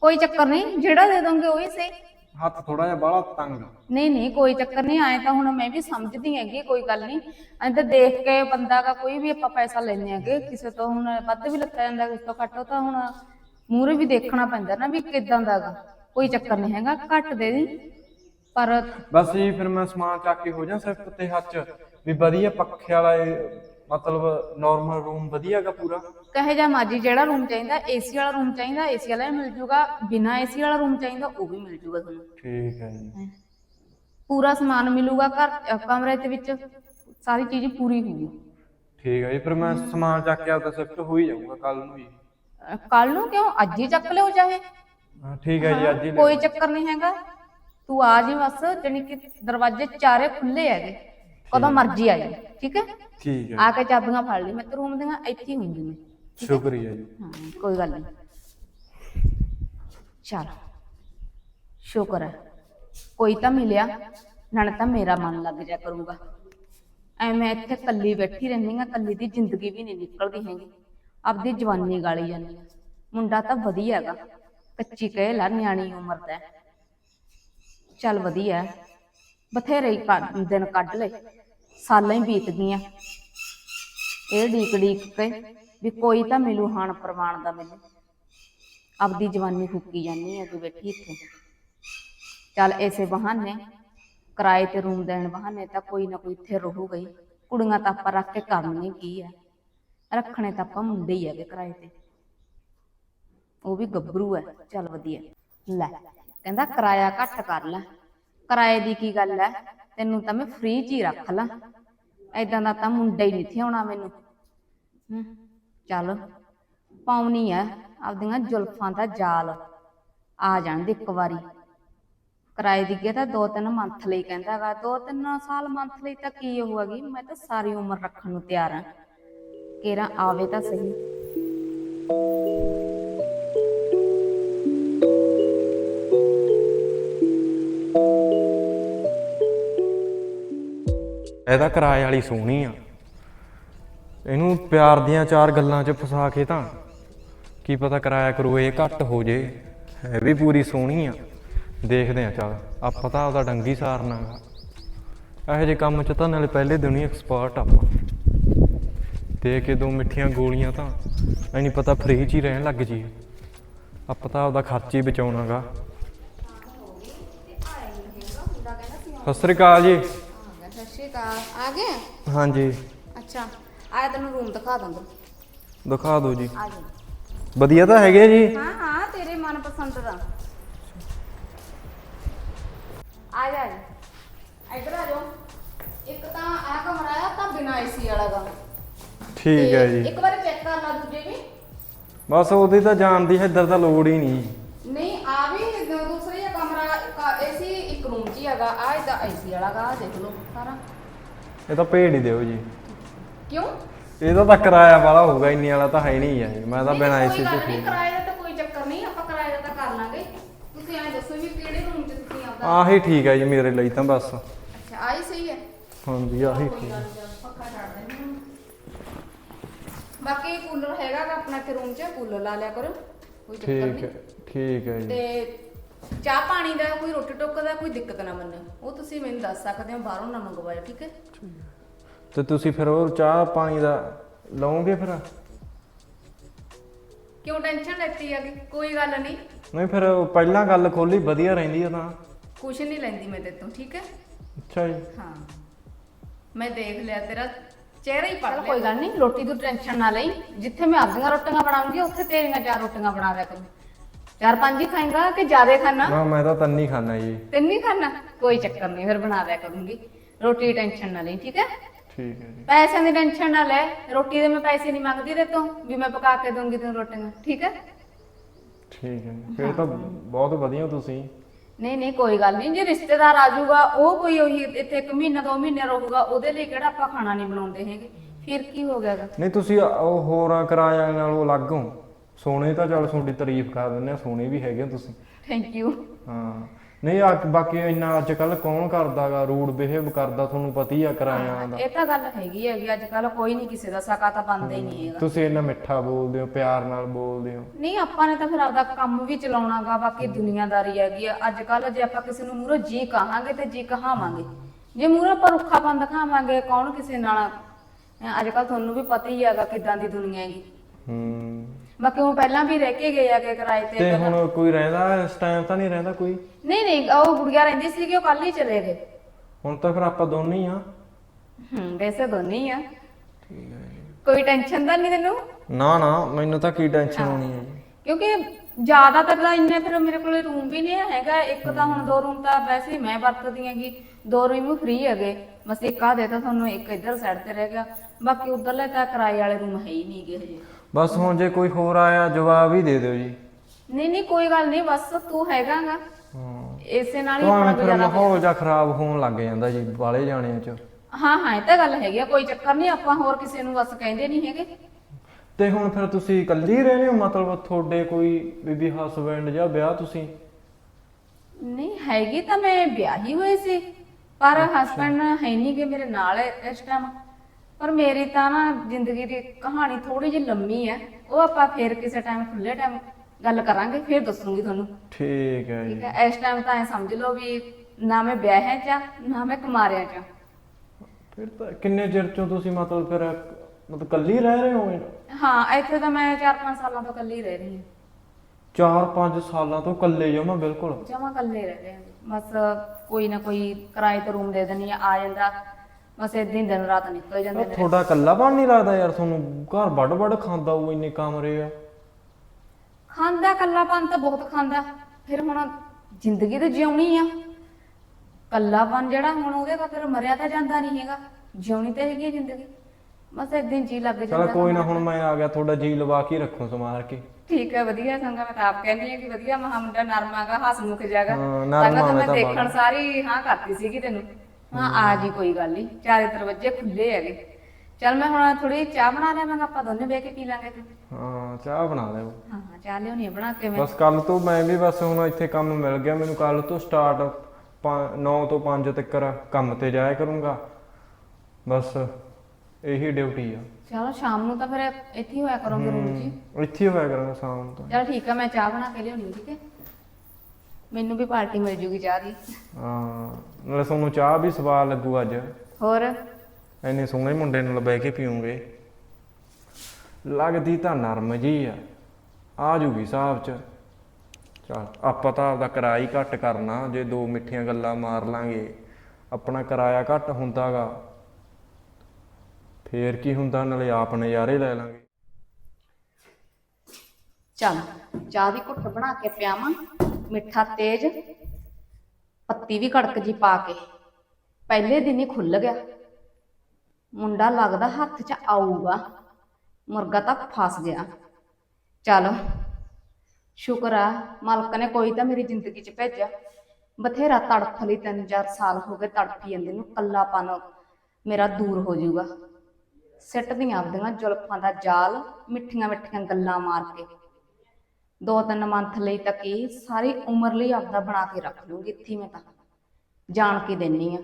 ਕੋਈ ਚੱਕਰ ਨਹੀਂ ਜਿਹੜਾ ਦੇ ਦੋਗੇ ਉਹੀ ਸਹੀ। ਹੱਥ ਥੋੜਾ ਜਿਹਾ ਬਾਹਲਾ ਤੰਗ। ਨਹੀਂ ਨਹੀਂ ਕੋਈ ਚੱਕਰ ਨਹੀਂ ਆਏ ਤਾਂ ਹੁਣ ਮੈਂ ਵੀ ਸਮਝਦੀ ਹੈਗੀ ਕੋਈ ਗੱਲ ਨਹੀਂ। ਐਂ ਤਾਂ ਦੇਖ ਕੇ ਬੰਦਾ ਦਾ ਕੋਈ ਵੀ ਆਪਾਂ ਪੈਸਾ ਲੈਣੇ ਹੈਗੇ ਕਿਸੇ ਤੋਂ ਹੁਣ ਵੱਧ ਵੀ ਲੱਤਾ ਜਾਂਦਾ ਕਿਸੇ ਤੋਂ ਘੱਟ ਤਾਂ ਹੁਣ ਮੂਹਰੇ ਵੀ ਦੇਖਣਾ ਪੈਂਦਾ ਨਾ ਵੀ ਕਿਦਾਂ ਦਾਗਾ ਕੋਈ ਚੱਕਰ ਨਹੀਂ ਹੈਗਾ ਘੱਟ ਦੇ ਦੀ। ਪਰ ਬਸ ਜੀ ਫਿਰ ਮੈਂ ਸਮਾਨ ਚੱਕ ਕੇ ਹੋ ਜਾ ਸਿਫਟ ਤੇ ਹੱਥ 'ਚ। ਵੀ ਵਧੀਆ ਪੱਖੇ ਵਾਲਾ ਇਹ ਮਤਲਬ ਨਾਰਮਲ ਰੂਮ ਵਧੀਆਗਾ ਪੂਰਾ? ਕਹੇ ਜਾ ਮਾਜੀ ਜਿਹੜਾ ਰੂਮ ਚਾਹੀਦਾ ਏਸੀ ਵਾਲਾ ਰੂਮ ਚਾਹੀਦਾ ਏਸੀ ਵਾਲਾ ਵੀ ਮਿਲ ਜੂਗਾ ਬਿਨਾ ਏਸੀ ਵਾਲਾ ਰੂਮ ਚਾਹੀਦਾ ਉਹ ਵੀ ਮਿਲ ਜੂਗਾ ਤੁਹਾਨੂੰ। ਠੀਕ ਹੈ ਜੀ। ਪੂਰਾ ਸਮਾਨ ਮਿਲੂਗਾ ਘਰ ਅ, ਕਮਰੇ ਦੇ ਵਿੱਚ ਸਾਰੀ ਚੀਜ਼ ਪੂਰੀ ਹੋਊਗੀ। ਠੀਕ ਹੈ ਜੀ ਫਿਰ ਮੈਂ ਸਮਾਨ ਚੱਕ ਕੇ ਆਪਦਾ ਸ਼ਿਫਟ ਹੋ ਹੀ ਜਾਊਗਾ ਕੱਲ ਨੂੰ ਹੀ। ਕੱਲ ਨੂੰ ਕਿਉਂ? ਅੱਜ ਹੀ ਚੱਕ ਲਿਓ ਚਾਹੇ। ਹਾਂ ਠੀਕ ਹੈ ਜੀ ਅੱਜ ਹੀ ਲੈ- ਕੋਈ ਚੱਕਰ ਨਹੀਂ ਹੈਗਾ। ਤੂੰ ਆ ਜੀ ਬਸ ਜਾਣੀ ਕਿ ਦਰਵਾਜ਼ੇ ਚਾਰੇ ਖੁੱਲੇ ਹੈਗੇ। ਕਦੋਂ ਮਰਜ਼ੀ ਆ ਜਾ ਠੀਕ ਹੈ? ਠੀਕ ਹੈ। ਆ ਕੇ ਚਾਬੀਆਂ ਫੜ ਲਈ। ਮੈਂ ਤੇ ਰੂਮ ਦੀਆਂ ਇੱਥੇ ਹੀ। ਹੁੰਦੀ ਨੇ ਸ਼ੁਕਰੀਆ ਜੀ। ਹਾਂ ਕੋਈ ਗੱਲ ਨਹੀਂ। ਚਲ। ਸ਼ੁਕਰ ਹੈ। ਕੋਈ ਤਾਂ ਮਿਲਿਆ ਨਾਲ ਤਾਂ ਮੇਰਾ ਮਨ ਲੱਗ ਜਾ ਕਰੂਗਾ। ਐਵੇਂ ਇੱਥੇ ਕੱਲੀ ਬੈਠੀ ਰਹਿੰਦੀ ਆ ਕੱਲੀ ਦੀ ਜ਼ਿੰਦਗੀ ਵੀ ਨਹੀਂ ਨਿਕਲਦੀ ਹੈਗੀ। ਆਪਦੀ ਜਵਾਨੀ ਗਾਲੀ ਜਾਂਦੀ ਆ ਮੁੰਡਾ ਤਾਂ ਵਧੀਆ ਹੈਗਾ। ਕੱਚੀ ਕਹਿ ਲਾ ਨਿਆਣੀ ਉਮਰ ਦਾ। ਚੱਲ ਵਧੀਆ। ਬਥੇਰੇ ਦਿਨ ਕੱਢ ਲਏ। ਸਾਲਾਂ ਹੀ ਬੀਤ ਗਈਆਂ ਇਹ ਡੀਕ ਡੀਕ ਕੇ ਵੀ ਕੋਈ ਤਾਂ ਮਿਲੂ ਹਾਨ ਪ੍ਰਮਾਣ ਦਾ ਮੈਨੂੰ। ਆਪਦੀ ਜਵਾਨੀ ਫੁੱਕੀ ਜਾਂਦੀ ਹੈ ਤੂੰ ਬੈਠੀ ਇੱਥੇ। ਚੱਲ ਐਸੇ ਬਹਾਨੇ ਕਿਰਾਏ ਤੇ ਰੂਮ ਦੇਣ ਬਹਾਨੇ ਤਾਂ ਕੋਈ ਨਾ ਕੋਈ ਇੱਥੇ ਰਹੂ ਗਈ ਕੁੜੀਆਂ ਤਾਂ ਆਪਾਂ ਰੱਖ ਕੇ ਕਰਨੀ ਕੀ ਹੈ ਰੱਖਣੇ ਤਾਂ ਆਪਾਂ ਮੁੰਡੇ ਹੀ ਹੈਗੇ ਕਿਰਾਏ ਤੇ। ਉਹ ਵੀ ਗੱਭਰੂ ਹੈ ਚੱਲ ਵਧੀਆ। ਲੈ, ਕਹਿੰਦਾ ਕਿਰਾਇਆ ਘੱਟ ਕਰ ਲੈ। ਕਿਰਾਏ ਦੀ ਕੀ ਗੱਲ ਹੈ ਤੈਨੂੰ ਤਾਂ ਮੈਂ ਫ੍ਰੀ 'ਚ ਹੀ ਰੱਖ ਲਾਂ। ਐਦਾਂ ਦਾ ਤਾਂ ਮੁੰਡਾ ਹੀ ਨਹੀਂ ਇੱਥੇ ਆਉਣਾ ਮੈਨੂੰ। ਚੱਲ ਪਾਉਣੀ ਐ ਆਪਦੀਆਂ ਜ਼ੁਲਫਾਂ ਦਾ ਜਾਲ। ਆ ਜਾਣ ਦੇ ਇੱਕ ਵਾਰੀ। ਕਿਰਾਏ ਦੀ ਗਿਆ ਤਾਂ ਦੋ ਤਿੰਨ ਮੰਥ ਲਈ ਕਹਿੰਦਾਗਾ ਦੋ ਤਿੰਨ ਸਾਲ ਮੰਥ ਲਈ ਤਾਂ ਕੀ ਹੋਊਗੀ ਮੈਂ ਤਾਂ ਸਾਰੀ ਉਮਰ ਰੱਖਣ ਨੂੰ ਤਿਆਰ ਹਾਂ ਕੇਰਾ ਆਵੇ ਤਾਂ ਸਹੀ। ਇਹਦਾ ਕਿਰਾਏ ਵਾਲੀ ਸੋਹਣੀ ਆ। ਇਹਨੂੰ ਪਿਆਰ ਦੀਆਂ ਚਾਰ ਗੱਲਾਂ 'ਚ ਫਸਾ ਕੇ ਤਾਂ ਕੀ ਪਤਾ ਕਿਰਾਇਆ ਕਰੋ ਇਹ ਘੱਟ ਹੋ ਜੇ। ਹੈ ਵੀ ਪੂਰੀ ਸੋਹਣੀ ਆ। ਦੇਖਦੇ ਆ ਚੱਲ, ਆਪਾਂ ਤਾਂ ਆਪਦਾ ਡੰਗੀ ਸਾਰਨਾਗਾ ਇਹੋ ਜਿਹੇ ਕੰਮ 'ਚ ਤਾਂ ਨਾਲੇ ਪਹਿਲੇ ਦਿਨ ਹੀ ਐਕਸਪਰਟ ਆਪਾਂ। ਦੇ ਕੇ ਦੋ ਮਿੱਠੀਆਂ ਗੋਲੀਆਂ ਤਾਂ ਐ ਨਹੀਂ ਪਤਾ ਫ੍ਰੀ 'ਚ ਹੀ ਰਹਿਣ ਲੱਗ ਜੀ ਆਪਾਂ ਤਾਂ ਆਪਦਾ ਖਰਚ ਹੀ ਬਚਾਉਣਾਗਾ ਸਤਿ ਸ੍ਰੀ ਅਕਾਲ ਜੀ। ਅਕਾਲ ਆ ਗਏ ਹਾਂਜੀ। ਅੱਛਾ ਆਇਆ ਤੈਨੂੰ ਰੂਮ ਦਿਖਾ ਦਾਂਗਾ ਦਿਖਾ ਦਿਓ ਜੀ। ਆ ਜਾ ਵਧੀਆ ਤਾਂ ਹੈਗੇ ਜੀ। ਹਾਂ ਹਾਂ ਤੇਰੇ ਮਨਪਸੰਦ ਦਾ। ਆ ਜਾ ਇਧਰ ਆ ਜਾਓ। ਇੱਕ ਤਾਂ ਆ ਕਮਰਾ ਆ ਤਾਂ ਬਿਨਾ ਏਸੀ ਵਾਲਾ ਗਾ। ਠੀਕ ਹੈ ਜੀ। ਇੱਕ ਵਾਰੀ ਚੈੱਕ ਕਰ ਲਾ ਦੂਜੇ ਵੀ। ਬਸ ਉਹਦੀ ਤਾਂ ਜਾਣ ਦੀ ਇੱਧਰ ਤਾਂ ਲੋੜ ਹੀ ਨਹੀਂ। ਨਹੀਂ ਆ ਵੀ ਦੂ- ਦੂਸਰਾ ਹੀ ਕਮਰਾ ਏਸੀ ਇੱਕ ਰੂਮ 'ਚ ਹੀ ਹੈਗਾ। ਆ ਇਹਦਾ ਏਸੀ ਵਾਲਾ ਗਾ ਆਹ ਦੇਖ ਲਓ ਸਾਰਾ। ਇਹ ਤਾਂ ਭੇੜ ਹੀ ਦਿਓ ਜੀ। ਕਿਉਂ? ਇਹਦਾ ਤਾਂ ਕਿਰਾਇਆ ਵਾਲਾ ਹੋਊਗਾ ਇੰਨੀ ਵਾਲਾ ਤਾਂ ਹੈ ਨਹੀਂ ਯਾਰ ਮੈਂ ਤਾਂ ਬਿਨਾਂ ਏਸੀ ਤੋਂ ਠੀਕ ਕਿਰਾਏ ਦਾ ਤਾਂ ਕੋਈ ਚੱਕਰ ਨਹੀਂ ਆਪਾਂ ਕਿਰਾਏ ਦਾ ਤਾਂ ਕਰ ਲਾਂਗੇ। ਤੁਸੀਂ ਐਂ ਦੱਸੋ ਵੀ ਕਿਹੜੇ ਰੂਮ 'ਚ ਤੁਸੀਂ ਆਉਂਦਾ ਆਹੀ ਠੀਕ ਹੈ ਜੀ ਮੇਰੇ ਲਈ ਤਾਂ ਬਸ। ਅੱਛਾ ਆਹੀ ਸਹੀ ਹੈ। ਹਾਂਜੀ ਆਹੀ ਕੋਈ ਠੀਕ ਗੱਲ ਨੀ, ਪੱਖਾ ਛੱਡ ਦੇਣਾ ਬਾਕੀ ਕੂਲਰ ਹੈਗਾ ਗਾ ਆਪਣਾ ਤੇ ਰੂਮ 'ਚ ਕੂਲਰ ਲਾ ਲਿਆ ਕਰੋ ਕੋਈ ਚੱਕਰ ਠੀਕ ਨਹੀਂ। ਹੈ ਠੀਕ ਹੈ ਜੀ। ਤੇ ਚਾਹ ਪਾਣੀ ਦਾ ਕੋਈ ਰੋਟੀ ਟੁੱਕ ਦਾ ਕੋਈ ਦਿੱਕਤ ਨਾ ਮੰਨਿਓ ਉਹ ਤੁਸੀਂ ਮੈਨੂੰ ਦੱਸ ਸਕਦੇ ਹੋ ਬਾਹਰੋਂ ਨਾ ਮੰਗਵਾਇਓ ਠੀਕ ਹੈ? ਤੇ ਤੁਸੀਂ ਫਿਰ ਉਹ ਚਾਹ ਪਾਣੀ ਦਾ ਲਓਗੇ ਫਿਰ? ਕਿਉਂ ਟੈਨਸ਼ਨ ਲੈਤੀ ਹੈਗੀ? ਕੋਈ ਗੱਲ ਨਹੀਂ। ਨਹੀਂ ਫਿਰ ਉਹ ਪਹਿਲਾਂ ਗੱਲ ਖੋਲੀ ਵਧੀਆ ਰਹਿੰਦੀ ਆ ਤਾਂ। ਕੁਛ ਨਹੀਂ ਲੈਂਦੀ ਮੈਂ ਤੇਰੇ ਤੋਂ ਠੀਕ ਹੈ? ਅੱਛਾ ਜੀ। ਹਾਂ। ਮੈਂ ਦੇਖ ਲਿਆ ਤੇਰਾ ਚਿਹਰਾ ਹੀ ਪੜ ਲਿਆ। ਕੋਈ ਗੱਲ ਨਹੀਂ ਰੋਟੀ ਦੀ ਟੈਨਸ਼ਨ ਨਾ ਲਈ। ਜਿੱਥੇ ਮੈਂ ਆਪਣੀਆਂ ਰੋਟੀਆਂ ਬਣਾਉਂਗੀ ਉੱਥੇ ਤੇਰੀਆਂ ਚਾਰ ਰੋਟੀਆਂ ਬਣਾ ਦਿਆ ਕਰੂੰ ਚਾਰ ਪੰਜ ਹੀ ਖਾਏਗਾ ਕਿ ਜ਼ਿਆਦਾ ਖਾਣਾ ਨਾ ਮੈਂ ਤਾਂ ਤੰਨੀ ਖਾਣਾ ਜੀ। ਤਿੰਨ ਹੀ ਖਾਣਾ ਕੋਈ ਚੱਕਰ ਨਹੀਂ ਫਿਰ ਬਣਾ ਦਿਆ ਕਰੂੰਗੀ। ਰੋਟੀ ਦੀ ਟੈਨਸ਼ਨ ਨਾ ਲਈ ਠੀਕ ਹੈ? ਠੀਕ ਹੈ ਜੀ। ਪੈਸਿਆਂ ਦੀ ਟੈਨਸ਼ਨ ਨਾ ਲੈ। ਰੋਟੀ ਦੇ ਮੈਂ ਪੈਸੇ ਨਹੀਂ ਮੰਗਦੀ ਤੇ ਤੋਂ ਵੀ ਮੈਂ ਪਕਾ ਕੇ ਦਊਂਗੀ ਤੈਨੂੰ ਰੋਟੀਆਂ ਠੀਕ ਹੈ? ਠੀਕ ਹੈ ਜੀ। ਫਿਰ ਤਾਂ ਬਹੁਤ ਵਧੀਆ ਤੁਸੀਂ। ਨਹੀਂ ਨਹੀਂ ਕੋਈ ਗੱਲ ਨਹੀਂ। ਜੇ ਰਿਸ਼ਤੇਦਾਰ ਆ ਜਾਊਗਾ ਉਹ ਕੋਈ ਉਹੀ ਇੱਥੇ ਇੱਕ ਮਹੀਨਾ ਦੋ ਮਹੀਨੇ ਰਹੂਗਾ ਉਹਦੇ ਲਈ ਕਿਹੜਾ ਆਪਾਂ ਖਾਣਾ ਨਹੀਂ ਬਣਾਉਂਦੇ ਹੈਗੇ? ਫਿਰ ਕੀ ਹੋ ਗਿਆਗਾ ਨਹੀਂ ਤੁਸੀਂ ਉਹ ਹੋਰਾਂ ਕਿਰਾਇਆ ਨਾਲੋਂ ਅਲੱਗ ਹੋ। ਸੋਨੇ ਤਾਂ ਚੱਲ ਤੁਹਾਡੀ ਤਾਰੀਫ ਕਰ ਦਿੰਦੇ ਆ ਸੋਨੇ ਵੀ ਹੈਗੇ ਹੋ ਤੁਸੀਂ। ਥੈਂਕ ਯੂ ਹਾਂ। ਨਹੀਂ ਆ ਬਾਕੀ ਇੰਨਾ ਅੱਜ ਕੱਲ ਕੌਣ ਕਰਦਾਗਾ? ਰੂਡ ਬਿਹੇਵ ਕਰਦਾ ਤੁਹਾਨੂੰ ਪਤਾ ਹੀ ਆ ਕਿਰਾਇਆਂ ਦਾ। ਇਹ ਤਾਂ ਗੱਲ ਹੈਗੀ ਹੈਗੀ ਅੱਜ ਕੱਲ ਕੋਈ ਨਹੀਂ ਕਿਸੇ ਦਾ ਸਕਾ ਤਾਂ ਬੰਦਾ ਹੀ ਨਹੀਂ ਹੈਗਾ। ਤੁਸੀਂ ਇੰਨਾ ਮਿੱਠਾ ਬੋਲਦੇ ਹੋ ਪਿਆਰ ਨਾਲ ਬੋਲਦੇ ਹੋ। ਨਹੀਂ ਆਪਾਂ ਨੇ ਤਾਂ ਫਿਰ ਆਪਦਾ ਕੰਮ ਵੀ ਚਲਾਉਣਾਗਾ ਬਾਕੀ ਦੁਨੀਆਦਾਰੀ ਹੈਗੀ ਆ। ਅੱਜ ਕੱਲ ਜੇ ਆਪਾਂ ਕਿਸੇ ਨੂੰ ਮੂਹਰੋਂ ਜੀ ਕਹਾਂਗੇ ਤੇ ਜੀ ਕਹਾਵਾਂਗੇ। ਜੇ ਮੂਹਰੋਂ ਆਪਾਂ ਰੁੱਖਾਪਨ ਦਿਖਾਵਾਂਗੇ ਕੌਣ ਕਿਸੇ ਨਾਲ? ਅੱਜ ਕੱਲ ਤੁਹਾਨੂੰ ਵੀ ਪਤਾ ਹੀ ਹੈਗਾ ਕਿਦਾਂ ਦੀ ਦੁਨੀਆ ਹੈਗੀ। ਹੂੰ ਬਾਕੀ ਉਹ ਪਹਿਲਾਂ ਵੀ ਰਹਿ ਕੇ ਗਏ ਆਗੇ ਕਿਰਾਏ ਤੇ ਤੇ ਹੁਣ ਕੋਈ ਰਹਿੰਦਾ ਇਸ ਟਾਈਮ ਤਾਂ ਨਹੀਂ ਰਹਿੰਦਾ ਕੋਈ? ਨਹੀਂ ਨਹੀਂ ਉਹ ਗੁੜੀਆ ਰਹਿੰਦੀ ਸੀਗੀ ਉਹ ਕੱਲ ਹੀ ਚਲੇ ਗਏ। ਹੁਣ ਤਾਂ ਫਿਰ ਆਪਾਂ ਦੋਨੇ ਹੀ ਆ। ਹੂੰ ਵੈਸੇ ਦੋਨੇ ਹੀ ਆ। ਕੋਈ ਟੈਨਸ਼ਨ ਤਾਂ ਨਹੀਂ ਤੈਨੂੰ? ਨਾ ਨਾ ਮੈਨੂੰ ਤਾਂ ਕੀ ਟੈਨਸ਼ਨ ਹੋਣੀ ਹੈ ਜੀ। ਕਿਉਂਕਿ ਜ਼ਿਆਦਾਤਰ ਤਾਂ ਇੰਨੇ ਫਿਰ ਮੇਰੇ ਕੋਲ ਰੂਮ ਵੀ ਨਹੀਂ ਹੈਗਾ। ਇੱਕ ਤਾਂ ਹੁਣ ਦੋ ਰੂਮ ਤਾਂ ਵੈਸੇ ਹੀ ਮੈਂ ਵਰਤਦੀ ਹੈਗੀ। ਦੋ ਰੂਮ ਫ੍ਰੀ ਹੈਗੇ। ਬਸ ਇੱਕ ਆ ਦੇ ਤਾਂ ਤੁਹਾਨੂੰ ਇੱਕ ਇੱਧਰ ਸਾਈਡ ਤੇ ਰਹਿ ਗਿਆ। ਬਾਕੀ ਉਧਰਲੇ ਤਾਂ ਕਿਰਾਏ ਵਾਲੇ ਰੂਮ ਹੈ ਹੀ ਨਹੀਂਗੇ ਹਜੇ। ਬਸ ਹੁਣ ਜੇ ਕੋਈ ਹੋਰ ਆਇਆ ਜਵਾਬ ਹੀ ਦੇ ਦਿਓ ਜੀ। ਨਹੀਂ ਨਹੀਂ ਕੋਈ ਗੱਲ ਨਹੀਂ ਬਸ ਤੂੰ ਹੈਗਾਗਾ ਹਾਂ। ਇਸੇ ਨਾਲ ਹੀ ਤਾਂ ਆਪਣਾ ਫਿਰ ਗੁਜ਼ਾਰਾ ਮਾਹੌਲ ਜਿਹਾ ਖਰਾਬ ਹੋਣ ਲੱਗ ਜਾਂਦਾ ਜੀ ਵਾਲੇ ਜਾਣਿਆਂ ਚ। ਹਾਂ ਹਾਂ ਇਹ ਤਾਂ ਗੱਲ ਹੈਗੀ ਆ ਕੋਈ ਚੱਕਰ ਨਹੀਂ ਆਪਾਂ ਹੋਰ ਕਿਸੇ ਨੂੰ ਬਸ ਕਹਿੰਦੇ ਨਹੀਂ ਹੈਗੇ। ਤੇ ਹੁਣ ਫਿਰ ਤੁਸੀਂ ਇਕੱਲੀ ਰਹਿ ਰਹੇ ਹੋ ਮਤਲਬ ਤੁਹਾਡੇ ਕੋਈ ਬੀਬੀ ਹਸਬੈਂਡ ਜਾਂ ਵਿਆਹ ਤੁਸੀਂ? ਨਹੀਂ ਹੈਗੀ ਤਾਂ ਮੈਂ ਵਿਆਹੀ ਹੋਈ ਸੀ ਪਰ ਹਸਬੰਡ ਹੈ ਨਹੀਂ ਕਿ ਮੇਰੇ ਨਾਲ ਇਸ ਟਾਈਮ ਪਰ ਮੇਰੀ ਤਾਂ ਨਾ ਜ਼ਿੰਦਗੀ ਦੀ ਕਹਾਣੀ ਥੋੜੀ ਜਿਹੀ ਲੰਮੀ ਹੈ। ਉਹ ਆਪਾਂ ਫੇਰ ਕਿਸੇ ਟਾਈਮ ਖੁੱਲੇ ਟਾਈਮ ਗੱਲ ਕਰਾਂਗੇ ਫੇਰ ਦੱਸੂਗੀ ਤੁਹਾਨੂੰ। ਠੀਕ ਹੈ ਜੀ। ਠੀਕ ਹੈ ਇਸ ਟਾਈਮ ਤਾਂ ਐ ਸਮਝ ਲਓ ਵੀ ਨਾ ਮੈਂ ਵਿਆਹਿਆ ਆ, ਨਾ ਮੈਂ ਕੁਮਾਰਿਆ ਆ। ਫਿਰ ਤਾਂ ਕਿੰਨੇ ਚਿਰ ਚੋਂ ਤੁਸੀਂ ਮਤਲਬ ਫਿਰ ਮਤਲਬ ਇਕੱਲੀ ਰਹਿ ਰਹੇ ਹੋ ਹਾਂ ਇੱਥੇ ਤਾਂ ਮੈਂ 4-5 ਸਾਲਾਂ ਤੋਂ ਇਕੱਲੀ ਰਹਿ ਰਹੀ ਹਾਂ। 4-5 ਸਾਲਾਂ ਤੋਂ ਇਕੱਲੇ ਜਮਾ ਬਿਲਕੁਲ। ਜਮਾ ਇਕੱਲੇ ਰਹਿ ਰਹੇ ਹਾਂ। ਬਸ ਕੋਈ ਨਾ ਕੋਈ ਕਿਰਾਏ ਤੇ ਰੂਮ ਦੇ ਦਿੰਦੀ ਆ ਆ ਜਾਂਦਾ। ਬਸ ਹੀ ਦਿਨ ਰਾਤ ਨਿਕਲ ਜਾਂਦੇ ਨੇ। ਤੁਹਾਡਾ ਇਕੱਲਾਪਨ ਨਹੀਂ ਲੱਗਦਾ ਯਾਰ ਤੁਹਾਨੂੰ ਘਰ ਵੱਡ ਵੱਡ ਖਾਂਦਾ ਉਹ ਇੰਨੇ ਕਮਰੇ ਆ। ਖਾਂਦਾ ਕੱਲਾਪਨ ਤਾਂ ਬਹੁਤ ਖਾਂਦਾ। ਫਿਰ ਹੁਣ ਜ਼ਿੰਦਗੀ ਤਾਂ ਜਿਉਣੀ ਆ। ਕੱਲਾਪਨ ਜਿਹੜਾ ਹੁਣ ਉਹਦੇ ਕੋਲ ਫਿਰ ਮਰਿਆ ਤਾਂ ਜਾਂਦਾ ਨਹੀਂ ਹੈਗਾ। ਜਿਉਣੀ ਤਾਂ ਹੈਗੀ ਆ ਜ਼ਿੰਦਗੀ। ਬਸ ਏਦਾਂ ਹੀ ਜੀ ਲੱਗ ਚਲ ਜਾਂਦਾ ਕੋਈ ਨਾ ਹੁਣ ਮੈਂ ਆ ਗਿਆ ਤੁਹਾਡਾ ਜੀ ਲਵਾ ਕੇ ਹੀ ਰੱਖੂ ਸਮਾਰ ਕੇ। ਠੀਕ ਹੈ ਵਧੀਆ ਸੰਗਾ ਮੈਂ ਤਾਂ ਆਪ ਕਹਿੰਦੀ ਹਾਂ ਕਿ ਵਧੀਆ ਮਹਾ ਮੁੰਡਾ ਨਰਮਾਗਾ ਹਸਮੁਖ ਜਾਗਾ। ਹਾਂ, ਨਰਮਾ ਤਾਂ ਮੈਂ ਮੈਂ ਤਾਂ ਦੇਖਣ ਸਾਰੀ ਹਾਂ ਕਰਤੀ ਸੀਗੀ ਤੈਨੂੰ। ਹਾਂ ਆ ਜੀ ਕੋਈ ਗੱਲ ਨਹੀਂ ਚਾਰੇ ਦਰਵਾਜ਼ੇ ਖੁੱਲੇ ਹੈਗੇ। ਚੱਲ ਮੈਂ ਹੁਣ ਥੋੜੀ ਚਾਹ ਬਣਾ ਲਿਆਵਾਂਗਾ ਆਪਾਂ ਦੋਨੇ ਬਹਿ ਕੇ ਪੀ ਲਾਂਗੇ ਫਿਰ। ਹਾਂ ਚਾਹ ਬਣਾ ਲਿਓ ਹਾਂ ਚਾਹ ਲਿਆਉਣੀ ਆ ਬਣਾ ਕੇ ਮੈਂ। ਬਸ ਕੱਲ ਤੋਂ ਮੈਂ ਵੀ ਬਸ ਹੁਣ ਇੱਥੇ ਕੰਮ ਮਿਲ ਗਿਆ ਮੈਨੂੰ ਕੱਲ ਤੋਂ ਸਟਾਰਟ 9 ਤੋਂ 5 ਤੱਕ ਕੰਮ ਤੇ ਜਾਇਆ ਕਰੂੰਗਾ। ਬਸ ਇਹੀ ਡਿਊਟੀ ਆ। ਚਲੋ ਸ਼ਾਮ ਨੂੰ ਤਾਂ ਫਿਰ ਇੱਥੇ ਹੀ ਹੋਇਆ ਕਰੋਗੇ ਰੂਮ 'ਚ ਹੀ। ਇੱਥੇ ਹੀ ਹੋਇਆ ਕਰਾਂਗਾ ਸ਼ਾਮ ਤੋਂ। ਚਲ ਠੀਕ ਹੈ ਮੈਂ ਚਾਹ ਬਣਾ ਕੇ ਲਿਆਉਣੀ ਠੀਕ ਹੈ? ਮੈਨੂੰ ਵੀ ਪਾਰਟੀ ਮਿਲ ਜੂਗੀ ਚਾਹ ਦੀ। ਹਾਂ ਨਾਲੇ ਤੁਹਾਨੂੰ ਚਾਹ ਵੀ ਸਵਾਦ ਲੱਗੂ ਅੱਜ। ਹੋਰ? ਐਨੇ ਸੋਹਣੇ ਮੁੰਡੇ ਨਾਲ ਬਹਿ ਕੇ ਪੀਉਂਗੇ। ਲੱਗਦੀ ਤਾਂ ਨਰਮ ਜੀ ਆ। ਆ ਜੂਗੀ ਹਿਸਾਬ ਚ। ਚਲ ਆਪਾਂ ਤਾਂ ਆਪਦਾ ਕਿਰਾਇਆ ਹੀ ਘੱਟ ਕਰਨਾ ਜੇ ਦੋ ਮਿੱਠੀਆਂ ਗੱਲਾਂ ਮਾਰ ਲਾਂਗੇ। ਆਪਣਾ ਕਿਰਾਇਆ ਘੱਟ ਹੁੰਦਾਗਾ। ਫੇਰ ਕੀ ਹੁੰਦਾ ਨਾਲੇ ਆਪ ਨਜ਼ਾਰੇ ਲੈ ਲਾਂਗੇ। ਚੱਲ ਚਾਹ ਦੀ ਘੁੱਟ ਬਣਾ ਕੇ ਪਿਆਵਾਂ। ਮਿੱਠਾ ਤੇਜ਼, ਪੱਤੀ ਵੀ ਕੜਕ ਜੀ ਪਾ ਕੇ। ਪਹਿਲੇ ਦਿਨ ਹੀ ਖੁੱਲ ਗਿਆ। ਮੁੰਡਾ ਲੱਗਦਾ ਹੱਥ 'ਚ ਆਊਗਾ, ਮੁਰਗਾ ਤਾਂ ਫਸ ਗਿਆ। ਚੱਲ, ਸ਼ੁਕਰ ਆ, ਮਾਲਕ ਨੇ ਕੋਈ ਤਾਂ ਮੇਰੀ ਜ਼ਿੰਦਗੀ 'ਚ ਭੇਜਿਆ। ਬਥੇਰਾ ਤੜਫ ਲਈ ਤਿੰਨ ਚਾਰ ਸਾਲ ਹੋ ਗਏ ਤੜਫੀ ਜਾਂਦੇ ਨੂੰ ਕੱਲਾਪਨ ਮੇਰਾ ਦੂਰ ਹੋ ਜਾਊਗਾ। ਸਿੱਟਦੀਆਂ ਆਪਦੀਆਂ ਜ਼ੁਲਫਾਂ ਦਾ ਜਾਲ, ਮਿੱਠੀਆਂ ਮਿੱਠੀਆਂ ਗੱਲਾਂ ਮਾਰ ਕੇ। ਦੋ ਤਿੰਨ ਮੰਥ ਲਈ ਤਾਂ ਕੀ ਸਾਰੀ ਉਮਰ ਲਈ ਆਪਦਾ ਬਣਾ ਕੇ ਰੱਖ ਲੂੰਗੀ, ਇੱਥੇ ਮੈਂ ਤਾਂ ਜਾਣ ਕੇ ਦੇਣੀ ਆ।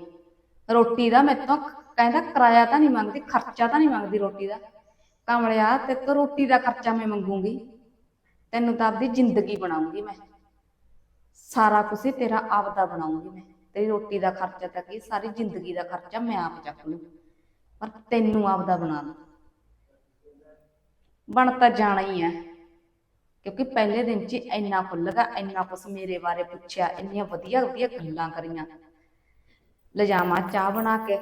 ਰੋਟੀ ਦਾ ਮੇਰੇ ਤੋਂ ਕਹਿੰਦਾ ਕਿਰਾਇਆ ਤਾਂ ਨਹੀਂ ਮੰਗਦੀ, ਖਰਚਾ ਤਾਂ ਨਹੀਂ ਮੰਗਦੀ ਰੋਟੀ ਦਾ। ਕਮਲਿਆ ਤੇ ਤੋਂ ਰੋਟੀ ਦਾ ਖਰਚਾ ਮੈਂ ਮੰਗੂੰਗੀ। ਤੈਨੂੰ ਤਾਂ ਆਪਦੀ ਜ਼ਿੰਦਗੀ ਬਣਾਉਂਗੀ ਮੈਂ। ਸਾਰਾ ਕੁਝ ਤੇਰਾ ਆਪਦਾ ਬਣਾਉਂਗੀ ਮੈਂ। ਤੇਰੀ ਰੋਟੀ ਦਾ ਖਰਚਾ ਤਾਂ ਕੀ ਸਾਰੀ ਜ਼ਿੰਦਗੀ ਦਾ ਖਰਚਾ ਮੈਂ ਆਪ ਚੱਕ ਲੂੰ। ਪਰ ਤੈਨੂੰ ਆਪਦਾ ਬਣਾ ਲੂੰ। ਬਣ ਤਾਂ ਜਾਣਾ ਹੀ ਹੈ ਕਿਉਂਕਿ ਪਹਿਲੇ ਦਿਨ 'ਚ ਹੀ ਇੰਨਾ ਖੁੱਲਗਾ ਇੰਨਾ ਕੁਛ ਮੇਰੇ ਬਾਰੇ ਪੁੱਛਿਆ, ਇੰਨੀਆਂ ਵਧੀਆ ਵਧੀਆ ਗੱਲਾਂ ਕਰੀਆਂ। ਲਿਜਾਵਾਂ ਚਾਹ ਬਣਾ ਕੇ,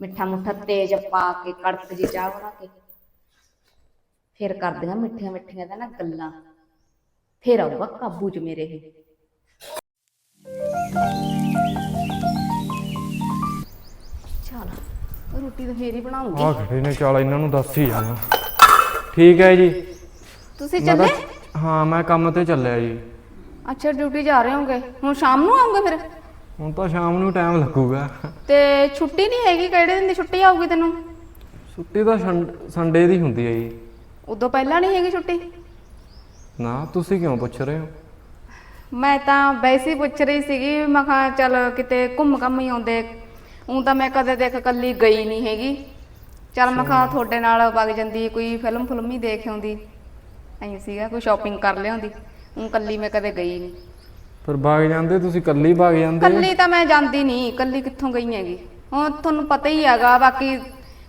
ਮਿੱਠਾ ਮੁੱਠਾ ਤੇਜ਼ ਪਾ ਕੇ, ਕੜਕ ਜੀ ਚਾਹ ਬਣਾ ਕੇ। ਫਿਰ ਕਰਦੀਆਂ ਮਿੱਠੀਆਂ ਮਿੱਠੀਆਂ ਦਾ ਨਾ ਗੱਲਾਂ। ਫਿਰ ਆਊਗਾ ਕਾਬੂ 'ਚ ਮੇਰੇ ਇਹ। ਚਲ, ਰੋਟੀ ਤਾਂ ਫੇਰ ਹੀ ਬਣਾਉਂਗੀ। ਆ ਖੜੇ ਨੇ, ਚੱਲ ਇਹਨਾਂ ਨੂੰ ਦੱਸ ਹੀ ਜਾਣਾ। ਠੀਕ ਹੈ ਜੀ। ਤੁਸੀਂ ਮੈਂ ਤਾਂ- ਚੱਲੇ? ਹਾਂ ਮੈਂ ਕੰਮ ਤੇ ਚੱਲਿਆ ਜੀ। ਅੱਛਾ ਡਿਊਟੀ ਜਾ ਰਹੇ ਹੋਗੇ। ਹੁਣ ਸ਼ਾਮ ਨੂੰ ਆਉਂਗੇ ਫਿਰ? ਹੁਣ ਤਾਂ ਸ਼ਾਮ ਨੂੰ ਟਾਈਮ ਲੱਗੂਗਾ। ਤੇ ਛੁੱਟੀ ਨਹੀਂ ਹੈਗੀ? ਕਿਹੜੇ ਦਿਨ ਦੀ ਛੁੱਟੀ ਆਊਗੀ ਤੈਨੂੰ? ਛੁੱਟੀ ਤਾਂ ਸੰਡੇ ਦੀ ਹੁੰਦੀ ਹੈ ਜੀ। ਉਦੋਂ ਪਹਿਲਾਂ ਨਹੀਂ ਹੈਗੀ ਛੁੱਟੀ? ਨਾ ਤੁਸੀਂ ਕਿਉਂ ਪੁੱਛ ਰਹੇ ਹੋ? ਮੈਂ ਤਾਂ ਵੈਸੇ ਹੀ ਪੁੱਛ ਰਹੀ ਸੀਗੀ ਮੈਂ ਕਿਹਾ ਚੱਲ ਕਿਤੇ ਘੁੰਮ ਘੰਮ ਹੀ ਆਉਂਦੇ। ਉਂ ਤਾਂ ਮੈਂ ਕਦੇ ਦੇਖ ਕੱਲੀ ਗਈ ਨਹੀਂ ਹੈਗੀ। ਚੱਲ ਮੈਂ ਕਿਹਾ ਤੁਹਾਡੇ ਨਾਲ ਵਗ ਜਾਂਦੀ ਕੋਈ ਫਿਲਮ ਫਿਲਮ ਹੀ ਦੇਖ ਆਉਂਦੀ। ਐਂ ਸੀਗਾ ਕੋਈ ਸ਼ਾਪਿੰਗ ਕਰ ਲਿਆਉਂਦੀ। ਉਂ ਕੱਲੀ ਮੈਂ ਕਦੇ ਗਈ ਨਹੀਂ ਫਿਰ ਭਾਗ ਜਾਂਦੇ ਤੁਸੀਂ ਇਕੱਲੀ ਭਾਗ ਜਾਂਦੇ? ਕੱਲੀ ਤਾਂ ਮੈਂ ਜਾਂਦੀ ਨਹੀਂ ਕੱਲੀ ਕਿੱਥੋਂ ਗਈ ਹੈਗੀ? ਹੁਣ ਤੁਹਾਨੂੰ ਪਤਾ ਹੀ ਹੈਗਾ ਬਾਕੀ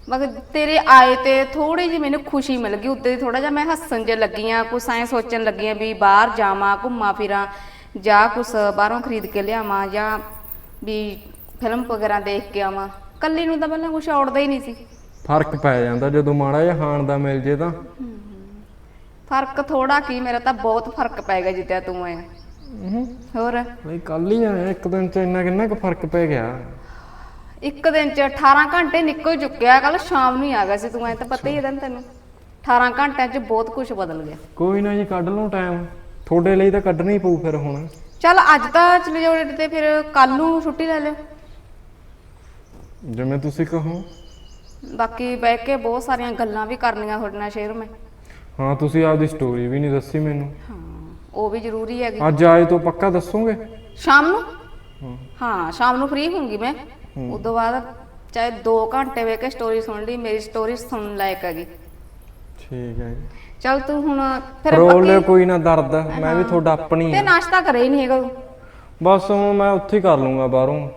ਬਾਕੀ ਤੇਰੇ ਆਏ ਤੇ ਥੋੜੀ ਜਿਹੀ ਮੈਨੂੰ ਖੁਸ਼ੀ ਮਿਲ ਗਈ ਉੱਤੇ ਥੋੜਾ ਜਿਹਾ ਮੈਂ ਹੱਸਣ ਜੇ ਲੱਗੀਆਂ ਕੁਛ ਐਂ ਸੋਚਣ ਲੱਗੀਆਂ ਵੀ ਬਾਹਰ ਜਾਵਾਂ ਘੁੰਮਾਂ ਫਿਰਾਂ ਜਾਂ ਕੁਛ ਬਾਹਰੋਂ ਖਰੀਦ ਕੇ ਲਿਆਵਾਂ ਜਾਂ ਵੀ ਫਿਲਮ ਵਗੈਰਾ ਦੇਖ ਕੇ ਆਵਾਂ। ਕੱਲੀ ਨੂੰ ਤਾਂ ਪਹਿਲਾਂ ਕੁਛ ਔੜਦਾ ਹੀ ਨਹੀਂ ਸੀ। ਫ਼ਰਕ ਪੈ ਜਾਂਦਾ ਜਦੋਂ ਮਾੜਾ ਜਿਹਾ ਖਾਣ ਦਾ ਮਿਲ ਜੇ ਤਾਂ। ਫ਼ਰਕ ਥੋੜਾ ਕੀ ਮੇਰਾ ਤਾਂ ਬਹੁਤ ਫ਼ਰਕ ਪੈ ਗਿਆ ਜਿੱਦਾਂ ਤੂੰ ਆਇਆ ਹੋਰ? ਨਹੀਂ ਕੱਲ ਹੀ ਆਇਆ ਇੱਕ ਦਿਨ ਚ ਇੰਨਾ ਕਿੰਨਾ ਕੁ ਫ਼ਰਕ ਪੈ ਗਿਆ। ਇੱਕ ਦਿਨ ਚ 18 ਘੰਟੇ ਨਿਕਲ ਚੁੱਕਿਆ ਕੱਲ ਸ਼ਾਮ ਨੂੰ ਹੀ ਆ ਗਿਆ ਸੀ ਤੂੰ ਐ ਤਾਂ ਪਤਾ ਹੀ ਹੈ ਤੈਨੂੰ 18 ਘੰਟਿਆਂ ਚ ਬਹੁਤ ਕੁਝ ਬਦਲ ਗਿਆ। ਕੋਈ ਨਾ ਜੀ ਕੱਢ ਲਓ ਟਾਈਮ ਤੁਹਾਡੇ ਲਈ ਤਾਂ ਕੱਢਣਾ ਹੀ ਪਊ ਫਿਰ ਹੁਣ। ਚੱਲ ਅੱਜ ਤਾਂ ਚਲੇ ਜਾਓ ਡੇਟ ਤੇ ਫਿਰ ਕੱਲ ਨੂੰ ਛੁੱਟੀ ਲੈ ਲਿਓ। ਜਿਵੇਂ ਤੁਸੀਂ ਕਹੋ। ਬਾਕੀ ਬਹਿ ਕੇ ਬਹੁਤ ਸਾਰੀਆਂ ਗੱਲਾਂ ਵੀ ਕਰਨੀਆਂ ਤੁਹਾਡੇ ਨਾਲ ਸ਼ੇਅਰ ਮੈਂ। ਹਾਂ ਤੁਸੀਂ ਆਪਦੀ ਸਟੋਰੀ ਵੀ ਨਹੀਂ ਦੱਸੀ ਮੈਨੂੰ। ਹਾਂ ਉਹ ਵੀ ਜ਼ਰੂਰੀ ਹੈਗੀ। ਅੱਜ ਆਏ ਤੋਂ ਪੱਕਾ ਦੱਸੋਗੇ? ਸ਼ਾਮ ਨੂੰ? ਹਾਂ। ਸ਼ਾਮ ਨੂੰ ਫ੍ਰੀ ਹੋਊਂਗੀ ਮੈਂ। ਉਦੋਂ ਬਾਅਦ ਚਾਹੇ 2 ਘੰਟੇ ਵੇ ਕੇ ਸਟੋਰੀ ਸੁਣ ਲਈ ਮੇਰੀ ਸਟੋਰੀ ਸੁਣਨ ਲਾਇਕ ਹੈਗੀ। ਠੀਕ ਹੈ ਜੀ। ਚੱਲ ਤੂੰ ਹੁਣ ਫਿਰ ਰੋਲ ਬਾਕੀ ਕੋਈ ਨਾ ਦਰਦ ਮੈਂ ਵੀ ਤੁਹਾਡਾ ਆਪਣੀ ਤੇ ਨਾਸ਼ਤਾ ਕਰੇ ਹੀ ਨਹੀਂ ਹੈਗਾ। ਬਸ ਹੁਣ ਮੈਂ ਉੱਥੇ ਹੀ ਕਰ ਲੂੰਗਾ ਬਾਹਰੋਂ।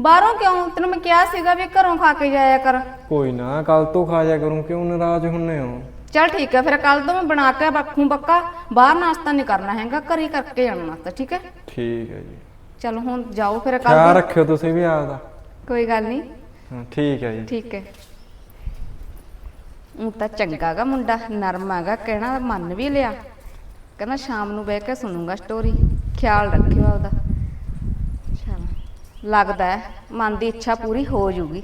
ਬਾਹਰੋਂ ਕਿਉਂ? ਤੈਨੂੰ ਮੈਂ ਕਿਹਾ ਸੀਗਾ ਵੀ ਘਰੋਂ ਖਾ ਕੇ ਜਾਇਆ ਕਰ। ਕੋਈ ਨਾ ਕੱਲ ਤੋਂ ਖਾ ਜਾ ਕਰੂੰ ਕਿਉਂ ਨਾਰਾਜ਼ ਹੁੰਨੇ ਹੋ? ਚੱਲ ਠੀਕ ਹੈ ਫਿਰ ਕੱਲ ਤੋਂ ਮੈਂ ਬਣਾ ਕੇ ਰੱਖੂੰ ਪੱਕਾ। ਬਾਹਰ ਨਾਸ਼ਤਾ ਨਹੀਂ ਕਰਨਾ ਹੈਗਾ ਘਰ ਕਰਕੇ ਜਾਣਾ ਨਾਸ਼ਤਾ ਠੀਕ ਹੈ? ਠੀਕ ਹੈ ਜੀ। ਚਲ ਹੁਣ ਜਾਓ ਫਿਰ ਖਿਆਲ ਕੱਲ ਰੱਖਿਓ ਤੁਸੀਂ ਵੀ ਆਪਦਾ ਕੋਈ ਗੱਲ ਨਹੀਂ। ਹਾਂ ਠੀਕ ਹੈ ਜੀ। ਠੀਕ ਹੈ। ਉਹ ਤਾਂ ਚੰਗਾ ਗਾ ਮੁੰਡਾ ਨਰਮ ਹੈਗਾ ਕਹਿਣਾ ਮੰਨ ਵੀ ਲਿਆ। ਕਹਿੰਦਾ ਸ਼ਾਮ ਨੂੰ ਬਹਿ ਕੇ ਸੁਣੂੰਗਾ ਸਟੋਰੀ ਖਿਆਲ ਰੱਖਿਓ ਆਪਦਾ। ਚਲ ਲੱਗਦਾ ਹੈ ਮਨ ਦੀ ਇੱਛਾ ਪੂਰੀ ਹੋ ਜੂਗੀ।